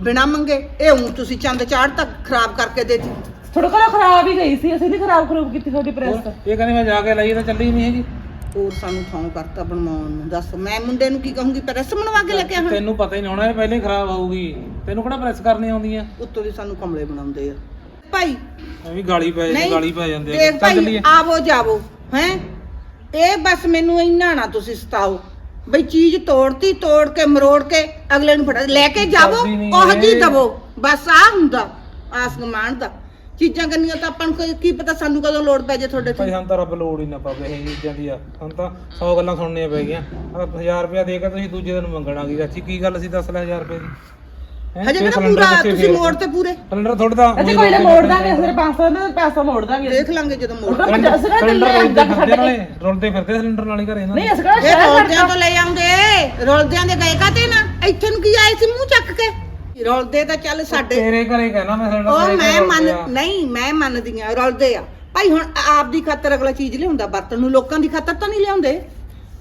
ਬਿਨਾ ਮੰਗੇ। ਇਹ ਹੁਣ ਤੁਸੀਂ ਚੰਦ ਚਾੜ ਤੱਕ ਖਰਾਬ ਕਰਕੇ ਦੇਤੀ। ਥੋੜਾ ਘਰ ਖਰਾਬ ਹੀ ਗਈ ਸੀ। ਅਸੀਂ ਨਹੀਂ ਖਰਾਬ ਖਰੂਬ ਕੀਤੀ ਤੁਹਾਡੀ ਪ੍ਰੈਸ। ਇਹ ਕਹਿੰਦੀ ਮੈਂ ਜਾ ਕੇ ਲਈ ਤਾਂ ਚੱਲੀ ਨਹੀਂ ਹੈਗੀ। ਹੋਰ ਸਾਨੂੰ ਥਾਂ ਕਰਤਾ ਬਣਵਾਉਣ ਨੂੰ। ਦੱਸ ਮੈਂ ਮੁੰਡੇ ਨੂੰ ਕੀ ਕਹੂੰਗੀ ਪ੍ਰੈਸ ਬਣਵਾ ਕੇ ਲੈ ਕੇ ਆਹਾਂ? ਤੈਨੂੰ ਪਤਾ ਹੀ ਨਹੀਂ ਹੋਣਾ ਇਹ ਪਹਿਲਾਂ ਖਰਾਬ ਹੋਊਗੀ ਤੈਨੂੰ ਕਿਹੜਾ ਪ੍ਰੈਸ ਕਰਨੀ ਆਉਂਦੀ ਆ ਉੱਤੋਂ ਦੀ ਸਾਨੂੰ ਕਮਲੇ ਬਣਾਉਂਦੇ ਆ। ਭਾਈ ਐਵੇਂ ਗਾਲੀ ਪੈ ਜਾਂਦੀ ਗਾਲੀ ਪੈ ਜਾਂਦੇ ਆ। ਦੇਖ ਚੱਲ ਭਾਈ ਚੱਲੀਏ। ਆਵੋ ਜਾਵੋ ਹੈ? ਇਹ ਬਸ ਮੈਨੂੰ ਇੰਨਾ ਨਾ ਤੁਸੀਂ ਸਤਾਓ। ਬਈ ਚੀਜ਼ ਤੋੜਤੀ ਤੋੜ ਕੇ ਮਰੋੜ ਕੇ ਅਗਲੇ ਨੂੰ ਫੜਾ ਲੈ ਕੇ ਜਾਵੋ ਕਰਦੀ ਨਹੀਂ ਉਹ ਜੀ ਇਹ। ਦਵੋ। ਬਸ ਆ ਹੁੰਦਾ ਆਸ ਗਮਾਨ ਦਾ। ਚੀਜ਼ਾਂ ਕਰਨੀਆਂ ਤਾਂ ਆਪਾਂ ਨੂੰ ਕੋਈ- ਕੀ ਪਤਾ ਸਾਨੂੰ ਕਦੋਂ ਲੋੜ ਪੈ ਜੇ ਤੁਹਾਡੇ ਭਾਈ ਤੋਂ ਸਾਨੂੰ ਤਾਂ ਰੱਬ ਲੋੜ ਹੀ ਨਾ ਪਵੇ ਇਹ ਚੀਜ਼ਾਂ ਦੀ ਆ। ਸਾਨੂੰ ਤਾਂ 100 ਗੱਲਾਂ ਸੁਣਨੀਆਂ ਪੈ ਗਈਆਂ। 1000 ਰੁਪਇਆ ਦੇ ਕੇ ਤੁਸੀਂ ਦੂਜੇ ਦਿਨ ਮੰਗਣਾ ਕੀ ਚਾਚੀ? ਕੀ ਗੱਲ ਸੀ ਦੱਸ ਲੈ 1000 ਰੁਪਏ ਦੀ? ਹੈਂ? ਹਜੇ ਫਿਰ ਕਿਹੜਾ ਸਿਲੰਡਰ ਪੂਰਾ ਕਿੱਥੇ ਤੁਸੀਂ ਫੇਰ? ਮੋੜ ਤੇ ਪੂਰੇ? ਸਿਲੰਡਰ ਥੋੜਾ ਤਾਂ ਅੱਛਾ ਕੋਈ ਨਾ ਮੋੜ ਦਾਂਗੇ ਫਿਰ 500 ਦਾ ਪੈਸਾ ਮੋੜ ਦਾਂਗੇ ਦੇਖ ਲਾਂਗੇ ਜਦੋਂ ਮੋੜ ਸਿਲੰਡਰ ਲੈ ਰੁਲਦੇ ਫਿਰਦੇ ਨਾਲੇ ਰੁਲਦੇ ਫਿਰਦੇ ਸਿਲੰਡਰ ਨਾਲ ਹੀ ਘਰੇ ਇਹਨਾਂ ਨਹੀਂ ਦੇ। ਅਸੀਂ ਕਿਹੜਾ ਇਹ ਸ਼ਹਿਰ ਰੋਲਦਿਆਂ ਤੋਂ ਲੈ ਆਉਂਦੇ ਰੋਲਦਿਆਂ ਦੇ ਗਏ ਕਾਤੇ ਨਾ? ਇੱਥੇ ਨੂੰ ਕੀ ਆਏ ਸੀ ਮੂੰਹ ਚੱਕ ਕੇ? ਰੋਲਦੇ ਤਾਂ ਚੱਲ ਸਾਡੇ ਤੇਰੇ ਘਰੇ ਕਹਿਣਾ ਮੈਂ ਸਿਲੰਡਰ ਉਹ ਮੈਂ ਮੰਨ। ਨਹੀਂ ਮੈਂ ਮੰਨਦੀ ਆ ਰਲਦੇ ਆ। ਭਾਈ ਹੁਣ ਆਪ ਦੀ ਖਾਤਰ ਅਗਲਾ ਚੀਜ਼ ਲਿਆਉਂਦਾ ਵਰਤਨ ਨੂੰ। ਲੋਕਾਂ ਦੀ ਖਾਤਰ ਤਾਂ ਨਹੀਂ ਲਿਆਉਂਦੇ।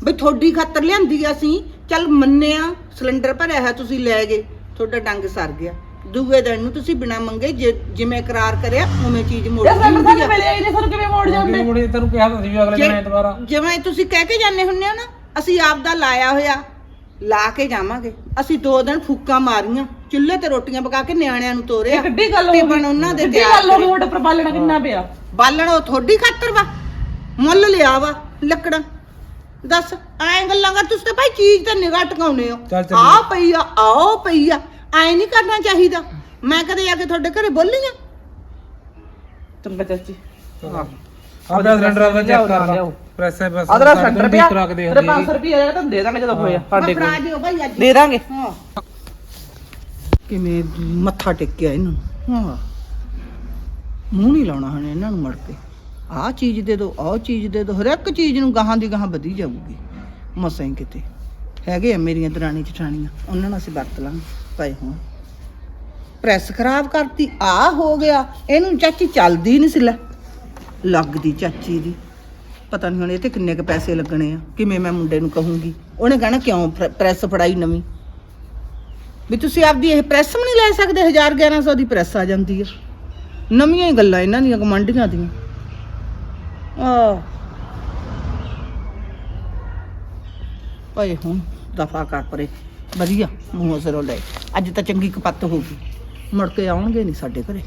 ਬਈ ਤੁਹਾਡੀ ਖਾਤਰ ਲਿਆਂਦੀ ਆ ਅਸੀਂ। ਚੱਲ ਮੰਨਿਆ ਸਿਲੰਡਰ ਭਰਿਆ ਹੈ ਤੁਸੀਂ ਲੈ ਗਏ। ਤੁਹਾਡਾ ਡੰਗ ਸਰ ਗਿਆ। ਦੂਏ ਦਿਨ ਨੂੰ ਤੁਸੀਂ ਬਿਨਾ ਮੰਗੇ ਜੇ- ਜਿਵੇਂ ਇਕਰਾਰ ਕਰਿਆ ਉਵੇਂ ਚੀਜ਼ ਮੋੜ ਇਹ ਸਾਨੂੰ ਦਿੰਦੀ ਆ। ਮਿਲੇ ਆਈ ਨੇ ਸਾਨੂੰ ਕਿਵੇਂ ਮੋੜ ਜਾਂਦੇ? ਮੁੜੇ ਤੈਨੂੰ ਕਿਹਾ ਤਾਂ ਸੀ ਵੀ ਅਗਲੇ ਦਿਨ ਐਤਵਾਰ ਜਿਵੇਂ ਤੁਸੀਂ ਕਹਿ ਕੇ ਜਾਂਦੇ ਹੁੰਦੇ ਹੋ ਨਾ ਅਸੀਂ ਆਪ ਦਾ ਲਾਇਆ ਹੋਇਆ। ਲਾ ਕੇ ਜਾਵਾਂਗੇ। ਅਸੀਂ ਦੋ ਦਿਨ ਫੂਕਾਂ ਮਾਰੀਆਂ। ਚੁੱਲ੍ਹੇ ਤੇ ਰੋਟੀਆਂ ਪਕਾ ਕੇ ਨਿਆਣਿਆਂ ਨੂੰ ਤੋਰਿਆ। ਕਿੱਡੀ ਗੱਲ ਹੋ ਟਿਫਨ ਉਹਨਾਂ ਦੇ ਕਿੱਡੀ ਤਿਆਰ ਗੱਲ ਹੋ ਗਈ ਕਰੇ। ਪਰ ਬਾਲਣਾ ਕਿੰਨਾ ਪਿਆ? ਬਾਲਣ ਉਹ ਤੁਹਾਡੀ ਖਾਤਰ ਵਾ। ਮੁੱਲ ਲਿਆ ਵਾ ਲੱਕੜਾਂ। ਦੱਸ ਐਂ ਗੱਲਾਂ ਕਰ ਤੁਸੀਂ ਤਾਂ ਭਾਈ ਚੀਜ਼ ਤੇ ਨਿਗਾਹ ਟਿਕਾਉਨੇ ਹੋ। ਚੱਲ ਚੱਲੀਏ। ਆ ਪਈ ਆ ਆਓ ਪਈ ਆ। ਐਂ ਨਹੀਂ ਕਰਨਾ ਚਾਹੀਦਾ। ਮੈਂ ਕਦੇ ਆ ਕੇ ਤੁਹਾਡੇ ਘਰੇ ਬੋਲੀ ਆ? ਚੰਗਾ ਚਾਚੀ। ਆਪਦਾ ਸਿਲੰਡਰ ਆਪਦਾ ਚੈੱਕ ਕਰ ਲਾ। ਲਿਆਓ। ਪ੍ਰੈਸ ਹੈ ਬਸ। ਅਦਰਾ ਸਿਲੰਡਰ ਪਿਆ। ਕਰਾ ਕੇ ਦੇ ਤੇਰੇ 500 ਰੁਪਏ ਆ ਤੁਹਾਨੂੰ ਦੇ ਦਾਂਗੇ ਜਦੋਂ ਹੋਇਆ ਸਾਡੇ ਫੜਾ ਕੋਲ। ਦਿਓ ਭਾਈ ਅੱਜ। ਦੇ ਦਾਂਗੇ। ਹਾਂ। ਕਿਵੇਂ ਮੱਥਾ ਟੇਕਿਆ ਇਹਨੂੰ? ਹਾਂ। ਮੂੰਹ ਨਹੀਂ ਲਾਉਣਾ ਹਣ ਇਹਨਾਂ ਨੂੰ ਮੜ ਕੇ। ਆਹ ਚੀਜ਼ ਦੇ ਦੋ, ਆਹ ਚੀਜ਼ ਦੇ ਦੋ ਹਰ ਇੱਕ ਚੀਜ਼ ਨੂੰ ਗਾਹਾਂ ਦੀ ਗਾਹਾਂ ਵਧੀ ਜਾਊਗੀ। ਮਸਾਂ ਹੀ ਕਿਤੇ। ਹੈਗੇ ਆ ਮੇਰੀਆਂ ਦਰਾਣੀ ਜਠਾਣੀਆਂ, ਉਹਨਾਂ ਨਾਲ ਅਸੀਂ ਵਰਤ ਲਾਂਗੇ। ਪਏ ਹੋਣ। ਪ੍ਰੈਸ ਖਰਾਬ ਕਰਤੀ ਆ ਹੋ ਗਿਆ। ਇਹਨੂੰ ਚਾਚੀ ਚੱਲਦੀ ਨਹੀਂ ਸੀ ਲੈ। ਲੱਗਦੀ ਚਾਚੀ ਦੀ। ਪਤਾ ਨਹੀਂ ਹੁਣ ਇਹ ਤੇ ਕਿੰਨੇ ਕ ਪੈਸੇ ਲੱਗਣੇ ਆ। ਕਿਵੇਂ ਮੈਂ ਮੁੰਡੇ ਨੂੰ ਕਹੂੰਗੀ। ਉਹਨੇ ਕਹਿਣਾ ਕਿਉਂ ਫਰ- ਪ੍ਰੈਸ ਫੜਾਈ ਨਵੀਂ? ਵੀ ਤੁਸੀਂ ਆਪਦੀ ਇਹ ਪ੍ਰੈਸ ਵੀ ਨਹੀਂ ਲੈ ਸਕਦੇ 1000 1100 ਦੀ ਪ੍ਰੈਸ ਆ ਜਾਂਦੀ ਆ। ਨਵੀਆਂ ਹੀ ਗੱਲਾਂ ਇਹਨਾਂ ਦੀਆਂ ਕਮਾਂਡੀਆਂ ਦੀਆਂ। ਆ ਭਾਈ ਹੁਣ ਦਫਾ ਕਰ ਪਰੇ। ਵਧੀਆ, ਮੂੰਹ ਸਿਰੋਂ ਲੈ। ਅੱਜ ਤਾਂ ਚੰਗੀ ਕਪੱਤ ਹੋ ਗਈ। ਮੁੜ ਕੇ ਆਉਣਗੇ ਨਹੀਂ ਸਾਡੇ ਘਰੇ।